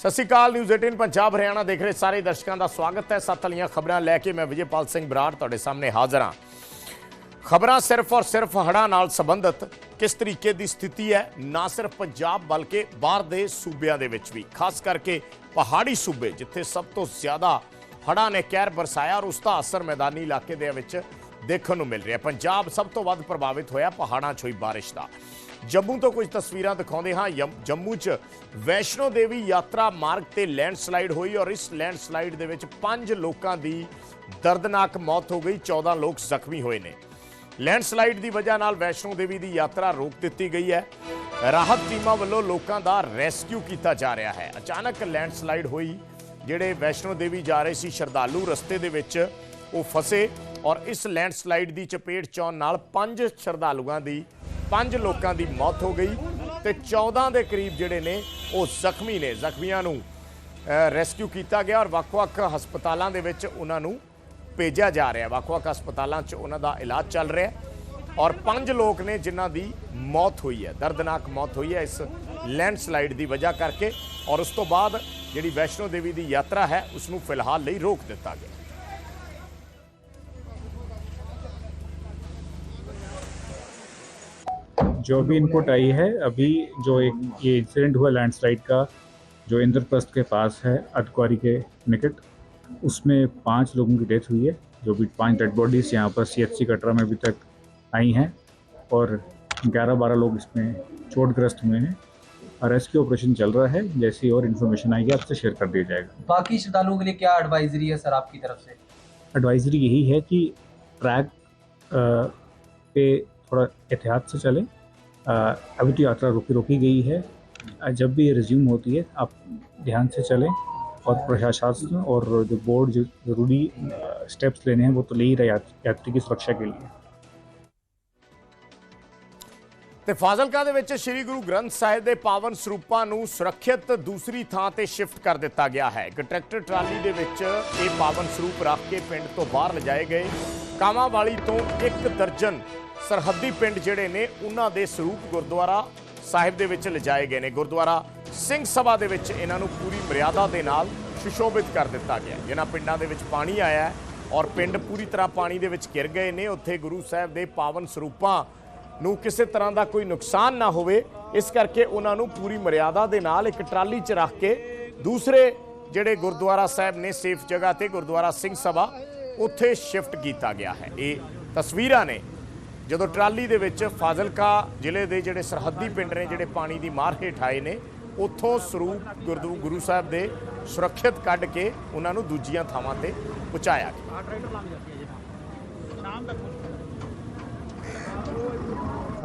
ਸਤਿ ਸ਼੍ਰੀ ਅਕਾਲ ਨਿਊਜ਼ 18 ਪੰਜਾਬ, ਹਰਿਆਣਾ ਦੇਖ ਰਹੇ ਸਾਰੇ ਦਰਸ਼ਕਾਂ ਦਾ ਸਵਾਗਤ ਹੈ। ਸੱਤ ਵਾਲੀਆਂ ਖਬਰਾਂ ਲੈ ਕੇ ਮੈਂ ਵਿਜੇਪਾਲ ਸਿੰਘ ਬਰਾੜ ਤੁਹਾਡੇ ਸਾਹਮਣੇ ਹਾਜ਼ਰ ਹਾਂ। ਖਬਰਾਂ ਸਿਰਫ ਔਰ ਸਿਰਫ ਹੜ੍ਹਾਂ ਨਾਲ ਸੰਬੰਧਿਤ ਕਿਸ ਤਰੀਕੇ ਦੀ ਸਥਿਤੀ ਹੈ, ਨਾ ਸਿਰਫ ਪੰਜਾਬ ਬਲਕਿ ਬਾਹਰ ਦੇ ਸੂਬਿਆਂ ਦੇ ਵਿੱਚ ਵੀ। ਖਾਸ ਕਰਕੇ ਪਹਾੜੀ ਸੂਬੇ, ਜਿੱਥੇ ਸਭ ਤੋਂ ਜ਼ਿਆਦਾ ਹੜ੍ਹਾਂ ਨੇ ਕਹਿਰ ਬਰਸਾਇਆ ਔਰ ਉਸ ਦਾ ਅਸਰ ਮੈਦਾਨੀ ਇਲਾਕੇ ਦੇ ਵਿੱਚ ਦੇਖਣ ਨੂੰ ਮਿਲ ਰਿਹਾ। ਪੰਜਾਬ ਸਭ ਤੋਂ ਵੱਧ ਪ੍ਰਭਾਵਿਤ ਹੋਇਆ ਪਹਾੜਾਂ 'ਚ ਹੋਈ ਬਾਰਿਸ਼ ਦਾ। ਜੰਮੂ ਤੋਂ ਕੁਝ ਤਸਵੀਰਾਂ ਦਿਖਾਉਂਦੇ ਹਾਂ। ਯਮ- ਜੰਮੂ 'ਚ ਵੈਸ਼ਨੋ ਦੇਵੀ ਯਾਤਰਾ ਮਾਰਗ ਤੇ ਲੈਂਡਸਲਾਈਡ ਹੋਈ ਔਰ ਇਸ ਲੈਂਡਸਲਾਈਡ ਦੇ ਵਿੱਚ ਪੰਜ ਲੋਕਾਂ ਦੀ ਦਰਦਨਾਕ ਮੌਤ ਹੋ ਗਈ 14 ਲੋਕ ਜ਼ਖਮੀ ਹੋਏ ਨੇ। ਲੈਂਡਸਲਾਈਡ ਦੀ ਵਜ੍ਹਾ ਨਾਲ ਵੈਸ਼ਨੋ ਦੇਵੀ ਦੀ ਯਾਤਰਾ ਰੋਕ ਦਿੱਤੀ ਗਈ ਹੈ। ਰਾਹਤ ਟੀਮਾਂ ਵੱਲੋਂ ਲੋਕਾਂ ਦਾ ਰੈਸਕਿਊ ਕੀਤਾ ਜਾ ਰਿਹਾ ਹੈ। ਅਚਾਨਕ ਲੈਂਡਸਲਾਈਡ ਹੋਈ, ਜਿਹੜੇ ਵੈਸ਼ਨੋ ਦੇਵੀ ਜਾ ਰਹੇ ਸੀ, ਸ਼ਰਧਾਲੂ ਰਸਤੇ ਦੇ ਵਿੱਚ ਉਹ ਫਸੇ ਔਰ ਇਸ ਲੈਂਡਸਲਾਈਡ ਦੀ ਚਪੇਟ ਚ ਨਾਲ ਪੰਜ ਸ਼ਰਧਾਲੂਆਂ ਦੀ ਪੰਜ ਲੋਕਾਂ ਦੀ ਮੌਤ ਹੋ ਗਈ ਤੇ 14 ਦੇ ਕਰੀਬ ਜਿਹੜੇ ਨੇ ਉਹ ਜ਼ਖਮੀ ਨੇ। ਜ਼ਖਮੀਆਂ ਨੂੰ ਰੈਸਕਿਊ ਕੀਤਾ ਗਿਆ ਔਰ ਵੱਖ-ਵੱਖ ਹਸਪਤਾਲਾਂ ਦੇ ਵਿੱਚ ਉਹਨਾਂ ਨੂੰ ਭੇਜਿਆ ਜਾ ਰਿਹਾ। ਵੱਖ-ਵੱਖ ਹਸਪਤਾਲਾਂ 'ਚ ਉਹਨਾਂ ਦਾ ਇਲਾਜ ਚੱਲ ਰਿਹਾ ਔਰ ਪੰਜ ਲੋਕ ਨੇ ਜਿਨ੍ਹਾਂ ਦੀ ਮੌਤ ਹੋਈ ਹੈ। ਦਰਦਨਾਕ ਮੌਤ ਹੋਈ ਹੈ ਇਸ ਲੈਂਡਸਲਾਈਡ ਦੀ ਵਜ੍ਹਾ ਕਰਕੇ ਔਰ ਉਸ ਤੋਂ ਬਾਅਦ ਜਿਹੜੀ ਵੈਸ਼ਨੋ ਦੇਵੀ ਦੀ ਯਾਤਰਾ ਹੈ ਉਸ ਨੂੰ ਫਿਲਹਾਲ ਲਈ ਰੋਕ ਦਿੱਤਾ ਗਿਆ। जो भी इनपुट आई है अभी जो एक ये इंसिडेंट हुआ लैंडस्लाइड का जो इंद्रप्रस्थ के पास है अटक्वारी के निकट उसमें पाँच लोगों की डेथ हुई है जो भी पाँच डेड बॉडीज यहाँ पर सीएचसी कटरा में अभी तक आई हैं और 11-12 लोग इसमें चोटग्रस्त हुए हैं। और रेस्क्यू ऑपरेशन चल रहा है जैसी और इन्फॉर्मेशन आएगी आपसे शेयर कर दिया जाएगा। बाकी श्रद्धालुओं के लिए क्या एडवाइजरी है सर आपकी तरफ़ से? एडवाइजरी यही है कि ट्रैक पे थोड़ा एहतियात से चलें अभी तो यात्रा रोकी रोकी गई है अ, जब भी ये रिज्यूम होती है आप ध्यान से चलें और प्रशासन और जो बोर्ड जो ज़रूरी स्टेप्स लेने हैं वो तो ले ही रहा है यात- यात्री की सुरक्षा के लिए ਤੇ ਫਾਜ਼ਿਲਕਾ ਦੇ ਵਿੱਚ ਸ੍ਰੀ ਗੁਰੂ ਗ੍ਰੰਥ ਸਾਹਿਬ ਦੇ ਪਾਵਨ ਸਰੂਪਾਂ ਨੂੰ ਸੁਰੱਖਿਅਤ ਦੂਸਰੀ ਥਾਂ ਤੇ ਸ਼ਿਫਟ ਕਰ ਦਿੱਤਾ ਗਿਆ ਹੈ ਇੱਕ ਟਰੈਕਟਰ ਟਰਾਲੀ ਦੇ ਵਿੱਚ ਇਹ ਪਾਵਨ ਸਰੂਪ ਰੱਖ ਕੇ ਪਿੰਡ ਤੋਂ ਬਾਹਰ ਲਿਜਾਏ ਗਏ ਕਾਮਾਵਾਲੀ ਤੋਂ ਇੱਕ ਦਰਜਨ ਸਰਹੱਦੀ ਪਿੰਡ ਜਿਹੜੇ ਨੇ, ਉਹਨਾਂ ਦੇ ਸਰੂਪ ਗੁਰਦੁਆਰਾ ਸਾਹਿਬ ਦੇ ਵਿੱਚ ਲਿਜਾਏ ਗਏ ਨੇ। ਗੁਰਦੁਆਰਾ ਸਿੰਘ ਸਭਾ ਦੇ ਵਿੱਚ ਇਹਨਾਂ ਨੂੰ ਪੂਰੀ ਮਰਿਆਦਾ ਦੇ ਨਾਲ ਸੁਸ਼ੋਭਿਤ ਕਰ ਦਿੱਤਾ ਗਿਆ। ਜਿਨ੍ਹਾਂ ਪਿੰਡਾਂ ਦੇ ਵਿੱਚ ਪਾਣੀ ਆਇਆ ਹੈ ਔਰ ਪਿੰਡ ਪੂਰੀ ਤਰ੍ਹਾਂ ਪਾਣੀ ਦੇ ਵਿੱਚ ਘਿਰ ਗਏ ਨੇ। ਉੱਥੇ ਗੁਰੂ ਸਾਹਿਬ ਦੇ ਪਾਵਨ ਸਰੂਪਾਂ ਨੂੰ ਕਿਸੇ ਤਰ੍ਹਾਂ ਦਾ ਕੋਈ ਨੁਕਸਾਨ ਨਾ ਹੋਵੇ, ਇਸ ਕਰਕੇ ਉਹਨਾਂ ਨੂੰ ਪੂਰੀ ਮਰਿਆਦਾ ਦੇ ਨਾਲ ਇੱਕ ਟਰਾਲੀ 'ਚ ਰੱਖ ਕੇ ਦੂਸਰੇ ਜਿਹੜੇ ਗੁਰਦੁਆਰਾ ਸਾਹਿਬ ਨੇ, ਸੇਫ ਜਗ੍ਹਾ ਤੇ ਗੁਰਦੁਆਰਾ ਸਿੰਘ ਸਭਾ, ਉੱਥੇ ਸ਼ਿਫਟ ਕੀਤਾ ਗਿਆ ਹੈ। ਇਹ ਤਸਵੀਰਾਂ ਨੇ ਜਦੋਂ ਟਰਾਲੀ ਦੇ ਵਿੱਚ ਫਾਜ਼ਿਲਕਾ ਜ਼ਿਲ੍ਹੇ ਦੇ ਜਿਹੜੇ ਸਰਹੱਦੀ ਪਿੰਡ ਨੇ, ਜਿਹੜੇ ਪਾਣੀ ਦੀ ਮਾਰ ਹੇਠ ਆਏ ਨੇ, ਉੱਥੋਂ ਸਰੂਪ ਗੁਰਦੂ, ਗੁਰੂ ਸਾਹਿਬ ਦੇ ਸੁਰੱਖਿਅਤ ਕੱਢ ਕੇ ਉਹਨਾਂ ਨੂੰ ਦੂਜੀਆਂ ਥਾਵਾਂ ਤੇ ਪਹੁੰਚਾਇਆ ਗਿਆ।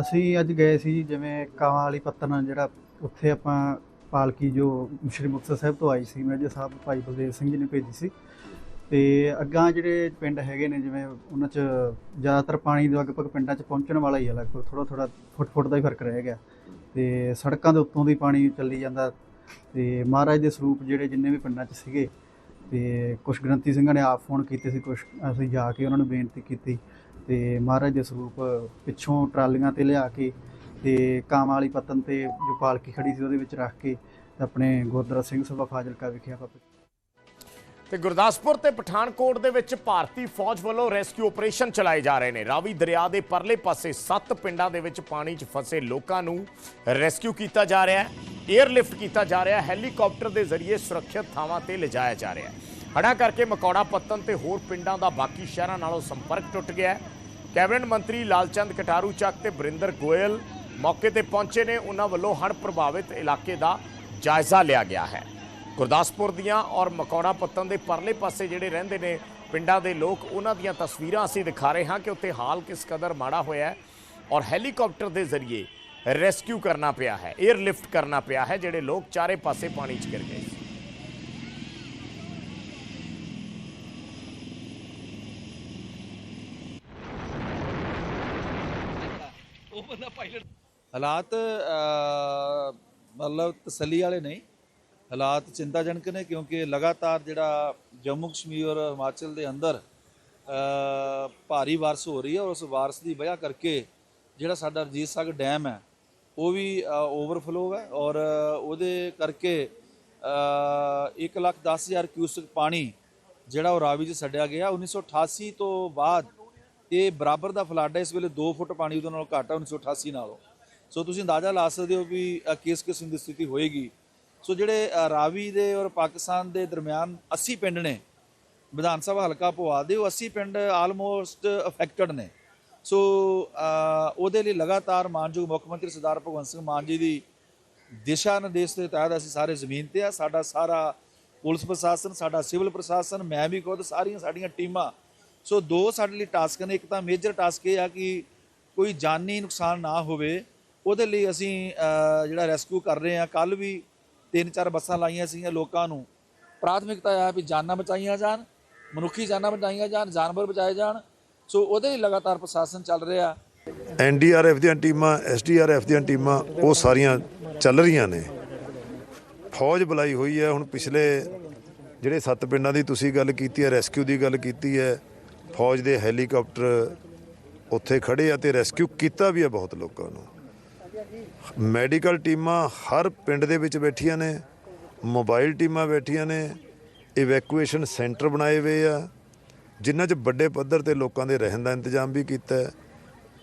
ਅਸੀਂ ਅੱਜ ਗਏ ਸੀ ਜਿਵੇਂ ਕਾਵਾਂ ਵਾਲੀ ਪੱਤਨ ਜਿਹੜਾ ਉੱਥੇ ਆਪਾਂ ਪਾਲਕੀ ਜੋ ਸ਼੍ਰੀ ਮੁਕਤਸਰ ਸਾਹਿਬ ਤੋਂ ਆਈ ਸੀ, ਮੇਜਰ ਸਾਹਿਬ ਭਾਈ ਬਲਦੇਵ ਸਿੰਘ ਜੀ ਨੇ ਭੇਜੀ ਸੀ। ਤੇ ਅੱਗਾਂ ਜਿਹੜੇ ਪਿੰਡ ਹੈਗੇ ਨੇ, ਜਿਵੇਂ ਉਹਨਾਂ 'ਚ ਜ਼ਿਆਦਾਤਰ ਪਾਣੀ ਦੇ ਲਗਭਗ ਪਿੰਡਾਂ 'ਚ ਪਹੁੰਚਣ ਵਾਲਾ ਹੀ ਹੈ ਲਗਭਗ ਥੋੜਾ ਥੋੜਾ ਫੁੱਟ ਫੁੱਟ ਦਾ ਹੀ ਫ਼ਰਕ ਰਹਿ ਗਿਆ। ਤੇ ਸੜਕਾਂ ਦੇ ਉੱਤੋਂ ਦੀ ਪਾਣੀ ਚੱਲੀ ਜਾਂਦਾ। ਤੇ ਮਹਾਰਾਜ ਦੇ ਸਰੂਪ ਜਿਹੜੇ ਜਿੰਨੇ ਵੀ ਪਿੰਡਾਂ 'ਚ ਸੀਗੇ, ਤੇ ਕੁਝ ਗ੍ਰੰਥੀ ਸਿੰਘਾਂ ਨੇ ਆਪ ਫੋਨ ਕੀਤੇ ਸੀ ਕੁਝ ਅਸੀਂ ਜਾ ਕੇ ਉਹਨਾਂ ਨੂੰ ਬੇਨਤੀ ਕੀਤੀ। ਤੇ ਮਹਾਰਾਜ ਦੇ ਸਰੂਪ ਪਿੱਛੋਂ ਟਰਾਲੀਆਂ ਤੇ ਲਿਆ ਕੇ ਤੇ ਕਾਮਾਂ ਵਾਲੀ ਪਤਨ ਤੇ ਜੋ ਪਾਲਕੀ ਖੜੀ ਸੀ ਉਹਦੇ ਵਿੱਚ ਰੱਖ ਕੇ ਆਪਣੇ ਗੁਰਦੁਆਰਾ ਸਿੰਘ ਸਭਾ ਫਾਜ਼ਿਲਕਾ ਵਿਖੇ ਆਪਾਂ ਤੇ ਗੁਰਦਾਸਪੁਰ ਤੇ ਪਠਾਨਕੋਟ ਦੇ ਵਿੱਚ ਭਾਰਤੀ ਫੌਜ ਵੱਲੋਂ ਰੈਸਕਿਊ ਆਪਰੇਸ਼ਨ ਚਲਾਏ ਜਾ ਰਹੇ ਨੇ। ਰਾਵੀ ਦਰਿਆ ਦੇ ਪਰਲੇ ਪਾਸੇ ਸੱਤ ਪਿੰਡਾਂ ਦੇ ਵਿੱਚ ਪਾਣੀ 'ਚ ਫਸੇ ਲੋਕਾਂ ਨੂੰ ਰੈਸਕਿਊ ਕੀਤਾ ਜਾ ਰਿਹਾ ਹੈ 에ਅਰ ਕੀਤਾ ਜਾ ਰਿਹਾ ਹੈ, ਹੈਲੀਕਾਪਟਰ ਦੇ ਜ਼ਰੀਏ ਸੁਰੱਖਿਅਤ ਥਾਵਾਂ ਤੇ ਲਿਜਾਇਆ ਜਾ ਰਿਹਾ ਹੈ। ਹੜ੍ਹਾਂ ਕਰਕੇ ਮਕੌੜਾ ਪੱਤਨ ਤੇ ਹੋਰ ਪਿੰਡਾਂ ਦਾ ਬਾਕੀ ਸ਼ਹਿਰਾਂ ਨਾਲੋਂ ਸੰਪਰਕ ਟੁੱਟ ਗਿਆ ਹੈ। ਕੈਬਨਿਟ ਮੰਤਰੀ ਲਾਲਚੰਦ ਕਟਾਰੂ ਚੱਕ ਤੇ ਬਰਿੰਦਰ ਗੋਇਲ ਮੌਕੇ ਤੇ ਪਹੁੰਚੇ ਨੇ। ਉਹਨਾਂ ਵੱਲੋਂ ਹੜ੍ਹ ਪ੍ਰਭਾਵਿਤ ਇਲਾਕੇ ਦਾ ਜਾਇਜ਼ਾ ਲਿਆ ਗਿਆ ਹੈ। ਗੁਰਦਾਸਪੁਰ ਦੀਆਂ ਔਰ ਮਕੌੜਾ ਪੱਤਨ ਦੇ ਪਰਲੇ ਪਾਸੇ ਜਿਹੜੇ ਰਹਿੰਦੇ ਨੇ ਪਿੰਡਾਂ ਦੇ ਲੋਕ, ਉਹਨਾਂ ਦੀਆਂ ਤਸਵੀਰਾਂ ਅਸੀਂ ਦਿਖਾ ਰਹੇ ਹਾਂ ਕਿ ਉੱਥੇ ਹਾਲ ਕਿਸ ਕਦਰ ਮਾੜਾ ਹੋਇਆ ਹੈ ਔਰ ਹੈਲੀਕਾਪਟਰ ਦੇ ਜ਼ਰੀਏ ਰੈਸਕਿਊ ਕਰਨਾ ਪਿਆ ਹੈ 에ਅਰ ਲਿਫਟ ਕਰਨਾ ਪਿਆ ਹੈ, ਜਿਹੜੇ ਲੋਕ ਚਾਰੇ ਪਾਸੇ ਪਾਣੀ 'ਚ ਗਿਰ ਗਏ ਹਾਲਾਤ ਮਤਲਬ ਤਸੱਲੀ ਵਾਲੇ ਨਹੀਂ। ਹਾਲਾਤ ਚਿੰਤਾਜਨਕ ਨੇ ਕਿਉਂਕਿ ਲਗਾਤਾਰ ਜਿਹੜਾ ਜੰਮੂ ਕਸ਼ਮੀਰ ਔਰ ਹਿਮਾਚਲ ਦੇ ਅੰਦਰ ਭਾਰੀ ਬਾਰਿਸ਼ ਹੋ ਰਹੀ ਹੈ ਔਰ ਉਸ ਬਾਰਿਸ਼ ਦੀ ਵਜ੍ਹਾ ਕਰਕੇ ਜਿਹੜਾ ਸਾਡਾ ਰਜੀਤ ਸਾਗਰ ਡੈਮ ਹੈ, ਉਹ ਵੀ ਓਵਰਫਲੋ ਹੈ ਔਰ ਉਹਦੇ ਕਰਕੇ 1 ਲੱਖ 10 ਹਜ਼ਾਰ ਕਿਊਸਕ ਪਾਣੀ ਜਿਹੜਾ ਉਹ ਰਾਵੀ 'ਚ ਛੱਡਿਆ ਗਿਆ। 1988 ਤੋਂ ਬਾਅਦ ਇਹ ਬਰਾਬਰ ਦਾ ਫਲੱਡ ਹੈ। ਇਸ ਵੇਲੇ 2 ਫੁੱਟ ਪਾਣੀ ਉਹਦੇ ਨਾਲੋਂ ਘੱਟ ਹੈ 1988 ਨਾਲੋਂ। ਸੋ ਤੁਸੀਂ ਅੰਦਾਜ਼ਾ ਲਾ ਸਕਦੇ ਹੋ ਵੀ ਕਿਸ ਕਿਸਮ ਦੀ ਸਥਿਤੀ ਹੋਏਗੀ। ਸੋ ਜਿਹੜੇ ਰਾਵੀ ਦੇ ਔਰ ਪਾਕਿਸਤਾਨ ਦੇ ਦਰਮਿਆਨ 80 ਪਿੰਡ ਨੇ, ਵਿਧਾਨ ਸਭਾ ਹਲਕਾ ਪਵਾ ਦੇ, ਉਹ 80 ਪਿੰਡ ਆਲਮੋਸਟ ਅਫੈਕਟਡ ਨੇ। ਸੋ ਉਹਦੇ ਲਈ ਲਗਾਤਾਰ ਮਾਨਯੋਗ ਮੁੱਖ ਮੰਤਰੀ ਸਰਦਾਰ ਭਗਵੰਤ ਸਿੰਘ ਮਾਨ ਜੀ ਦੀ ਦਿਸ਼ਾ ਨਿਰਦੇਸ਼ ਦੇ ਤਹਿਤ ਅਸੀਂ ਸਾਰੇ ਜ਼ਮੀਨ ਤੇ ਆ। ਸਾਡਾ ਸਾਰਾ ਪੁਲਿਸ ਪ੍ਰਸ਼ਾਸਨ, ਸਾਡਾ ਸਿਵਲ ਪ੍ਰਸ਼ਾਸਨ, ਮੈਂ ਵੀ ਖੁਦ, ਸਾਰੀਆਂ ਸਾਡੀਆਂ ਟੀਮਾਂ। ਸੋ ਦੋ ਸਾਡੇ ਲਈ ਟਾਸਕ ਨੇ, ਇੱਕ ਤਾਂ ਮੇਜਰ ਟਾਸਕ ਇਹ ਆ ਕਿ ਕੋਈ ਜਾਨੀ ਨੁਕਸਾਨ ਨਾ ਹੋਵੇ। ਉਹਦੇ ਲਈ ਅਸੀਂ ਜਿਹੜਾ ਰੈਸਕਿਊ ਕਰ ਰਹੇ ਆ। ਕੱਲ ਵੀ ਤਿੰਨ ਚਾਰ ਬੱਸਾਂ ਲਾਈਆਂ ਸੀਗੀਆਂ ਲੋਕਾਂ ਨੂੰ। ਪ੍ਰਾਥਮਿਕਤਾ ਹੈ ਵੀ ਜਾਨਾਂ ਬਚਾਈਆਂ ਜਾਣ, ਮਨੁੱਖੀ ਜਾਨਾਂ ਬਚਾਈਆਂ ਜਾਣ, ਜਾਨਵਰ ਬਚਾਏ ਜਾਣ। ਸੋ ਉਹਦੇ ਲਈ ਲਗਾਤਾਰ ਪ੍ਰਸ਼ਾਸਨ ਚੱਲ ਰਿਹਾ। ਐਨਡੀਆਰਐਫ ਦੀਆਂ ਟੀਮਾਂ ਐਸਡੀਆਰਐਫ ਦੀਆਂ ਟੀਮਾਂ, ਉਹ ਸਾਰੀਆਂ ਚੱਲ ਰਹੀਆਂ ਨੇ। ਫੌਜ ਬੁਲਾਈ ਹੋਈ ਹੈ। ਹੁਣ ਪਿਛਲੇ ਜਿਹੜੇ ਸੱਤ ਪਿੰਡਾਂ ਦੀ ਤੁਸੀਂ ਗੱਲ ਕੀਤੀ ਹੈ, ਰੈਸਕਿਊ ਦੀ ਗੱਲ ਕੀਤੀ ਹੈ, ਫੌਜ ਦੇ ਹੈਲੀਕਾਪਟਰ ਉੱਥੇ ਖੜੇ ਆ ਤੇ ਰੈਸਕਿਊ ਕੀਤਾ ਵੀ ਹੈ ਬਹੁਤ ਲੋਕਾਂ ਨੂੰ। ਮੈਡੀਕਲ ਟੀਮਾਂ ਹਰ ਪਿੰਡ ਦੇ ਵਿੱਚ ਬੈਠੀਆਂ ਨੇ, ਮੋਬਾਈਲ ਟੀਮਾਂ ਬੈਠੀਆਂ ਨੇ ਇਵੈਕੂਏਸ਼ਨ ਸੈਂਟਰ ਬਣਾਏ ਹੋਏ ਆ, ਜਿਨ੍ਹਾਂ 'ਚ ਵੱਡੇ ਪੱਧਰ ਤੇ ਲੋਕਾਂ ਦੇ ਰਹਿਣ ਦਾ ਇੰਤਜ਼ਾਮ ਵੀ ਕੀਤਾ ਹੈ,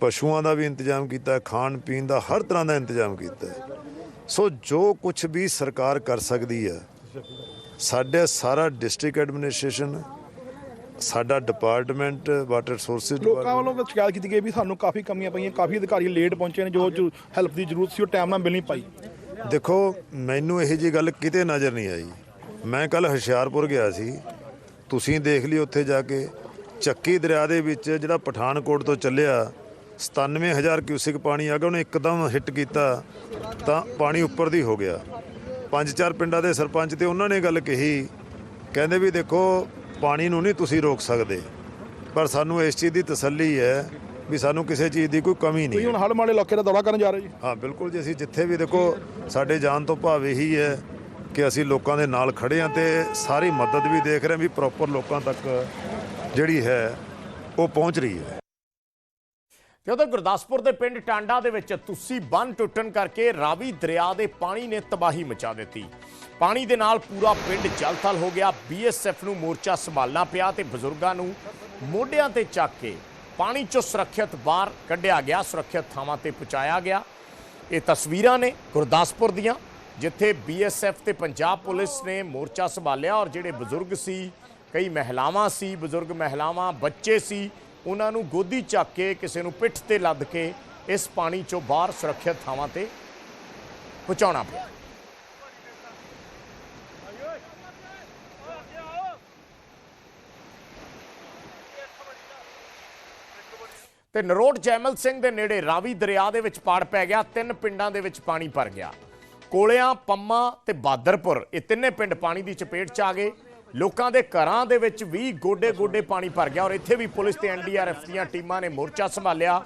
ਪਸ਼ੂਆਂ ਦਾ ਵੀ ਇੰਤਜ਼ਾਮ ਕੀਤਾ ਖਾਣ ਪੀਣ ਦਾ ਹਰ ਤਰ੍ਹਾਂ ਦਾ ਇੰਤਜ਼ਾਮ ਕੀਤਾ ਸੋ ਜੋ ਕੁਝ ਵੀ ਸਰਕਾਰ ਕਰ ਸਕਦੀ ਹੈ, ਸਾਡੇ ਸਾਰਾ ਡਿਸਟ੍ਰਿਕਟ ਐਡਮਿਨਿਸਟ੍ਰੇਸ਼ਨ ਸਾਡਾ ਡਿਪਾਰਟਮੈਂਟ ਵਾਟਰ ਰਿਸੋਰਸਿਸ ਲੋਕਾਂ ਵੱਲੋਂ ਤਾਂ ਸ਼ਿਕਾਇਤ ਕੀਤੀ ਗਈ ਵੀ ਸਾਨੂੰ ਕਾਫੀ ਕਮੀਆਂ ਪਈਆਂ ਕਾਫੀ ਅਧਿਕਾਰੀ ਲੇਟ ਪਹੁੰਚੇ ਨੇ ਜੋ ਹੈਲਪ ਦੀ ਜ਼ਰੂਰਤ ਸੀ ਉਹ ਟਾਈਮ ਨਾਲ ਮਿਲ ਨਹੀਂ ਪਾਈ। ਦੇਖੋ ਮੈਨੂੰ ਇਹੋ ਜੀ ਗੱਲ ਕਿਤੇ ਨਜ਼ਰ ਨਹੀਂ ਆਈ। ਮੈਂ ਕੱਲ ਹੁਸ਼ਿਆਰਪੁਰ ਗਿਆ ਸੀ। ਤੁਸੀਂ ਦੇਖ ਲਈ ਉੱਥੇ ਜਾ ਕੇ। ਚੱਕੀ ਦਰਿਆ ਦੇ ਵਿੱਚ ਜਿਹੜਾ ਪਠਾਨਕੋਟ ਤੋਂ ਚੱਲਿਆ 97000 ਕਿਊਸਿਕ ਪਾਣੀ ਆ ਗਿਆ ਉਹਨੇ ਇੱਕਦਮ ਹਿੱਟ ਕੀਤਾ ਤਾਂ ਪਾਣੀ ਉੱਪਰ ਦੀ ਹੋ ਗਿਆ। ਪੰਜ ਚਾਰ ਪਿੰਡਾਂ ਦੇ ਸਰਪੰਚ ਤੇ ਉਹਨਾਂ ਨੇ ਗੱਲ ਕਹੀ। ਕਹਿੰਦੇ ਵੀ ਦੇਖੋ ਪਾਣੀ ਨੂੰ ਨਹੀਂ ਤੁਸੀਂ ਰੋਕ ਸਕਦੇ। ਪਰ ਸਾਨੂੰ ਇਸ ਚੀਜ਼ ਦੀ ਤਸੱਲੀ ਹੈ ਵੀ ਸਾਨੂੰ ਕਿਸੇ ਚੀਜ਼ ਦੀ ਕੋਈ ਕਮੀ ਨਹੀਂ ਤੁਸੀਂ ਹੁਣ ਹੜ੍ਹ ਮਾੜੇ ਇਲਾਕੇ ਦਾ ਦੌਰਾ ਕਰਨ ਜਾ ਰਹੇ ਜੀ। ਹਾਂ ਬਿਲਕੁਲ ਜੀ ਅਸੀਂ ਜਿੱਥੇ ਵੀ ਦੇਖੋ ਸਾਡੇ ਜਾਨ ਤੋਂ ਭਾਵ ਇਹੀ ਹੈ ਕਿ ਅਸੀਂ ਲੋਕਾਂ ਦੇ ਨਾਲ ਖੜੇ ਹਾਂ ਤੇ ਸਾਰੀ ਮਦਦ ਵੀ ਦੇਖ ਰਹੇ ਹਾਂ ਵੀ ਪ੍ਰੋਪਰ ਲੋਕਾਂ ਤੱਕ ਜਿਹੜੀ ਹੈ ਉਹ ਪਹੁੰਚ ਰਹੀ ਹੈ। ਜਦੋਂ ਗੁਰਦਾਸਪੁਰ ਦੇ ਪਿੰਡ ਟਾਂਡਾ ਦੇ ਵਿੱਚ ਤੁਸੀਂ ਬੰਨ ਟੁੱਟਣ ਕਰਕੇ ਰਾਵੀ ਦਰਿਆ ਦੇ ਪਾਣੀ ਨੇ ਤਬਾਹੀ ਮਚਾ ਦਿੱਤੀ। ਪਾਣੀ ਦੇ ਨਾਲ ਪੂਰਾ ਪਿੰਡ ਜਲਥਲ ਹੋ ਗਿਆ। ਬੀਐਸਐਫ ਨੂੰ ਮੋਰਚਾ ਸੰਭਾਲਣਾ ਪਿਆ ਤੇ ਬਜ਼ੁਰਗਾਂ ਨੂੰ ਮੋਢਿਆਂ ਤੇ ਚੱਕ ਕੇ ਪਾਣੀ ਚੋਂ ਸੁਰੱਖਿਅਤ ਬਾਹਰ ਕੱਢਿਆ ਗਿਆ। ਸੁਰੱਖਿਅਤ ਥਾਵਾਂ ਤੇ ਪਹੁੰਚਾਇਆ ਗਿਆ। ਇਹ ਤਸਵੀਰਾਂ ਨੇ ਗੁਰਦਾਸਪੁਰ ਦੀਆਂ, ਜਿੱਥੇ ਬੀਐਸਐਫ ਤੇ ਪੰਜਾਬ ਪੁਲਿਸ ਨੇ ਮੋਰਚਾ ਸੰਭਾਲਿਆ ਔਰ ਜਿਹੜੇ ਬਜ਼ੁਰਗ ਸੀ, ਕਈ ਮਹਿਲਾਵਾਂ ਸੀ, ਬਜ਼ੁਰਗ ਮਹਿਲਾਵਾਂ, ਬੱਚੇ ਸੀ ਉਹਨਾਂ ਨੂੰ ਗੋਦੀ ਚੱਕ ਕੇ ਕਿਸੇ ਨੂੰ ਪਿੱਠ ਤੇ ਲੱਦ ਕੇ ਇਸ ਪਾਣੀ ਚੋਂ ਬਾਹਰ ਸੁਰੱਖਿਅਤ ਥਾਵਾਂ ਤੇ ਪਹੁੰਚਾਉਣਾ ਪਿਆ। ਤੇ ਨਰੋਟ ਜੈਮਲ ਸਿੰਘ ਦੇ ਨੇੜੇ ਰਾਵੀ ਦਰਿਆ ਦੇ ਵਿੱਚ ਪਾੜ ਪੈ ਗਿਆ, ਤਿੰਨ ਪਿੰਡਾਂ ਦੇ ਵਿੱਚ ਪਾਣੀ ਭਰ ਗਿਆ। ਕੋਲਿਆਂ, ਪੰਮਾ ਤੇ ਬਾਦਰਪੁਰ, ਇਹ ਤਿੰਨੇ ਪਿੰਡ ਪਾਣੀ ਦੀ ਚਪੇਟ 'ਚ ਆ ਗਏ। ਲੋਕਾਂ ਦੇ ਘਰਾਂ ਦੇ ਵਿੱਚ ਵੀ ਗੋਡੇ-ਗੋਡੇ ਪਾਣੀ ਭਰ ਗਿਆ ਔਰ ਇੱਥੇ ਵੀ ਪੁਲਿਸ ਤੇ ਐਨਡੀਆਰਐਫ ਦੀਆਂ ਟੀਮਾਂ ਨੇ ਮੋਰਚਾ ਸੰਭਾਲਿਆ,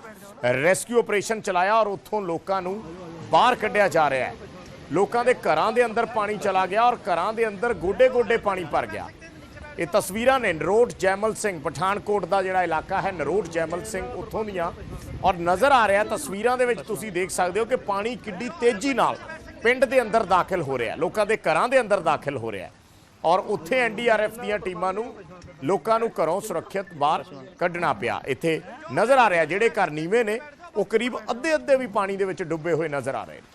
ਰੈਸਕਿਊ ਆਪਰੇਸ਼ਨ ਚਲਾਇਆ ਔਰ ਉੱਥੋਂ ਲੋਕਾਂ ਨੂੰ ਬਾਹਰ ਕੱਢਿਆ ਜਾ ਰਿਹਾ ਹੈ। ਲੋਕਾਂ ਦੇ ਘਰਾਂ ਦੇ ਅੰਦਰ ਪਾਣੀ ਚਲਾ ਗਿਆ ਔਰ ਘਰਾਂ ਦੇ ਅੰਦਰ ਗੋਡੇ-ਗੋਡੇ ਪਾਣੀ ਭਰ ਗਿਆ। ਇਹ ਤਸਵੀਰਾਂ ਨੇ ਨਰੋਟ ਜੈਮਲ ਸਿੰਘ, ਪਠਾਨਕੋਟ ਦਾ ਜਿਹੜਾ ਇਲਾਕਾ ਹੈ, ਨਰੋਟ ਜੈਮਲ ਸਿੰਘ ਉੱਥੋਂ ਦੀਆਂ। ਔਰ ਨਜ਼ਰ ਆ ਰਿਹਾ ਤਸਵੀਰਾਂ ਦੇ ਵਿੱਚ ਤੁਸੀਂ ਦੇਖ ਸਕਦੇ ਹੋ ਕਿ ਪਾਣੀ ਕਿੱਡੀ ਤੇਜ਼ੀ ਨਾਲ ਪਿੰਡ ਦੇ ਅੰਦਰ ਦਾਖਲ ਹੋ ਰਿਹਾ ਲੋਕਾਂ ਦੇ ਘਰਾਂ ਦੇ ਅੰਦਰ ਦਾਖਲ ਹੋ ਰਿਹਾ ਔਰ ਉੱਥੇ ਐਨਡੀਆਰਐਫ ਦੀਆਂ ਟੀਮਾਂ ਨੂੰ ਲੋਕਾਂ ਨੂੰ ਘਰੋਂ ਸੁਰੱਖਿਅਤ ਬਾਹਰ ਕੱਢਣਾ ਪਿਆ। ਇੱਥੇ ਨਜ਼ਰ ਆ ਰਿਹਾ ਜਿਹੜੇ ਘਰ ਨੀਵੇਂ ਨੇ ਉਹ ਕਰੀਬ ਅੱਧੇ ਅੱਧੇ ਵੀ ਪਾਣੀ ਦੇ ਵਿੱਚ ਡੁੱਬੇ ਹੋਏ ਨਜ਼ਰ ਆ ਰਹੇ ਨੇ।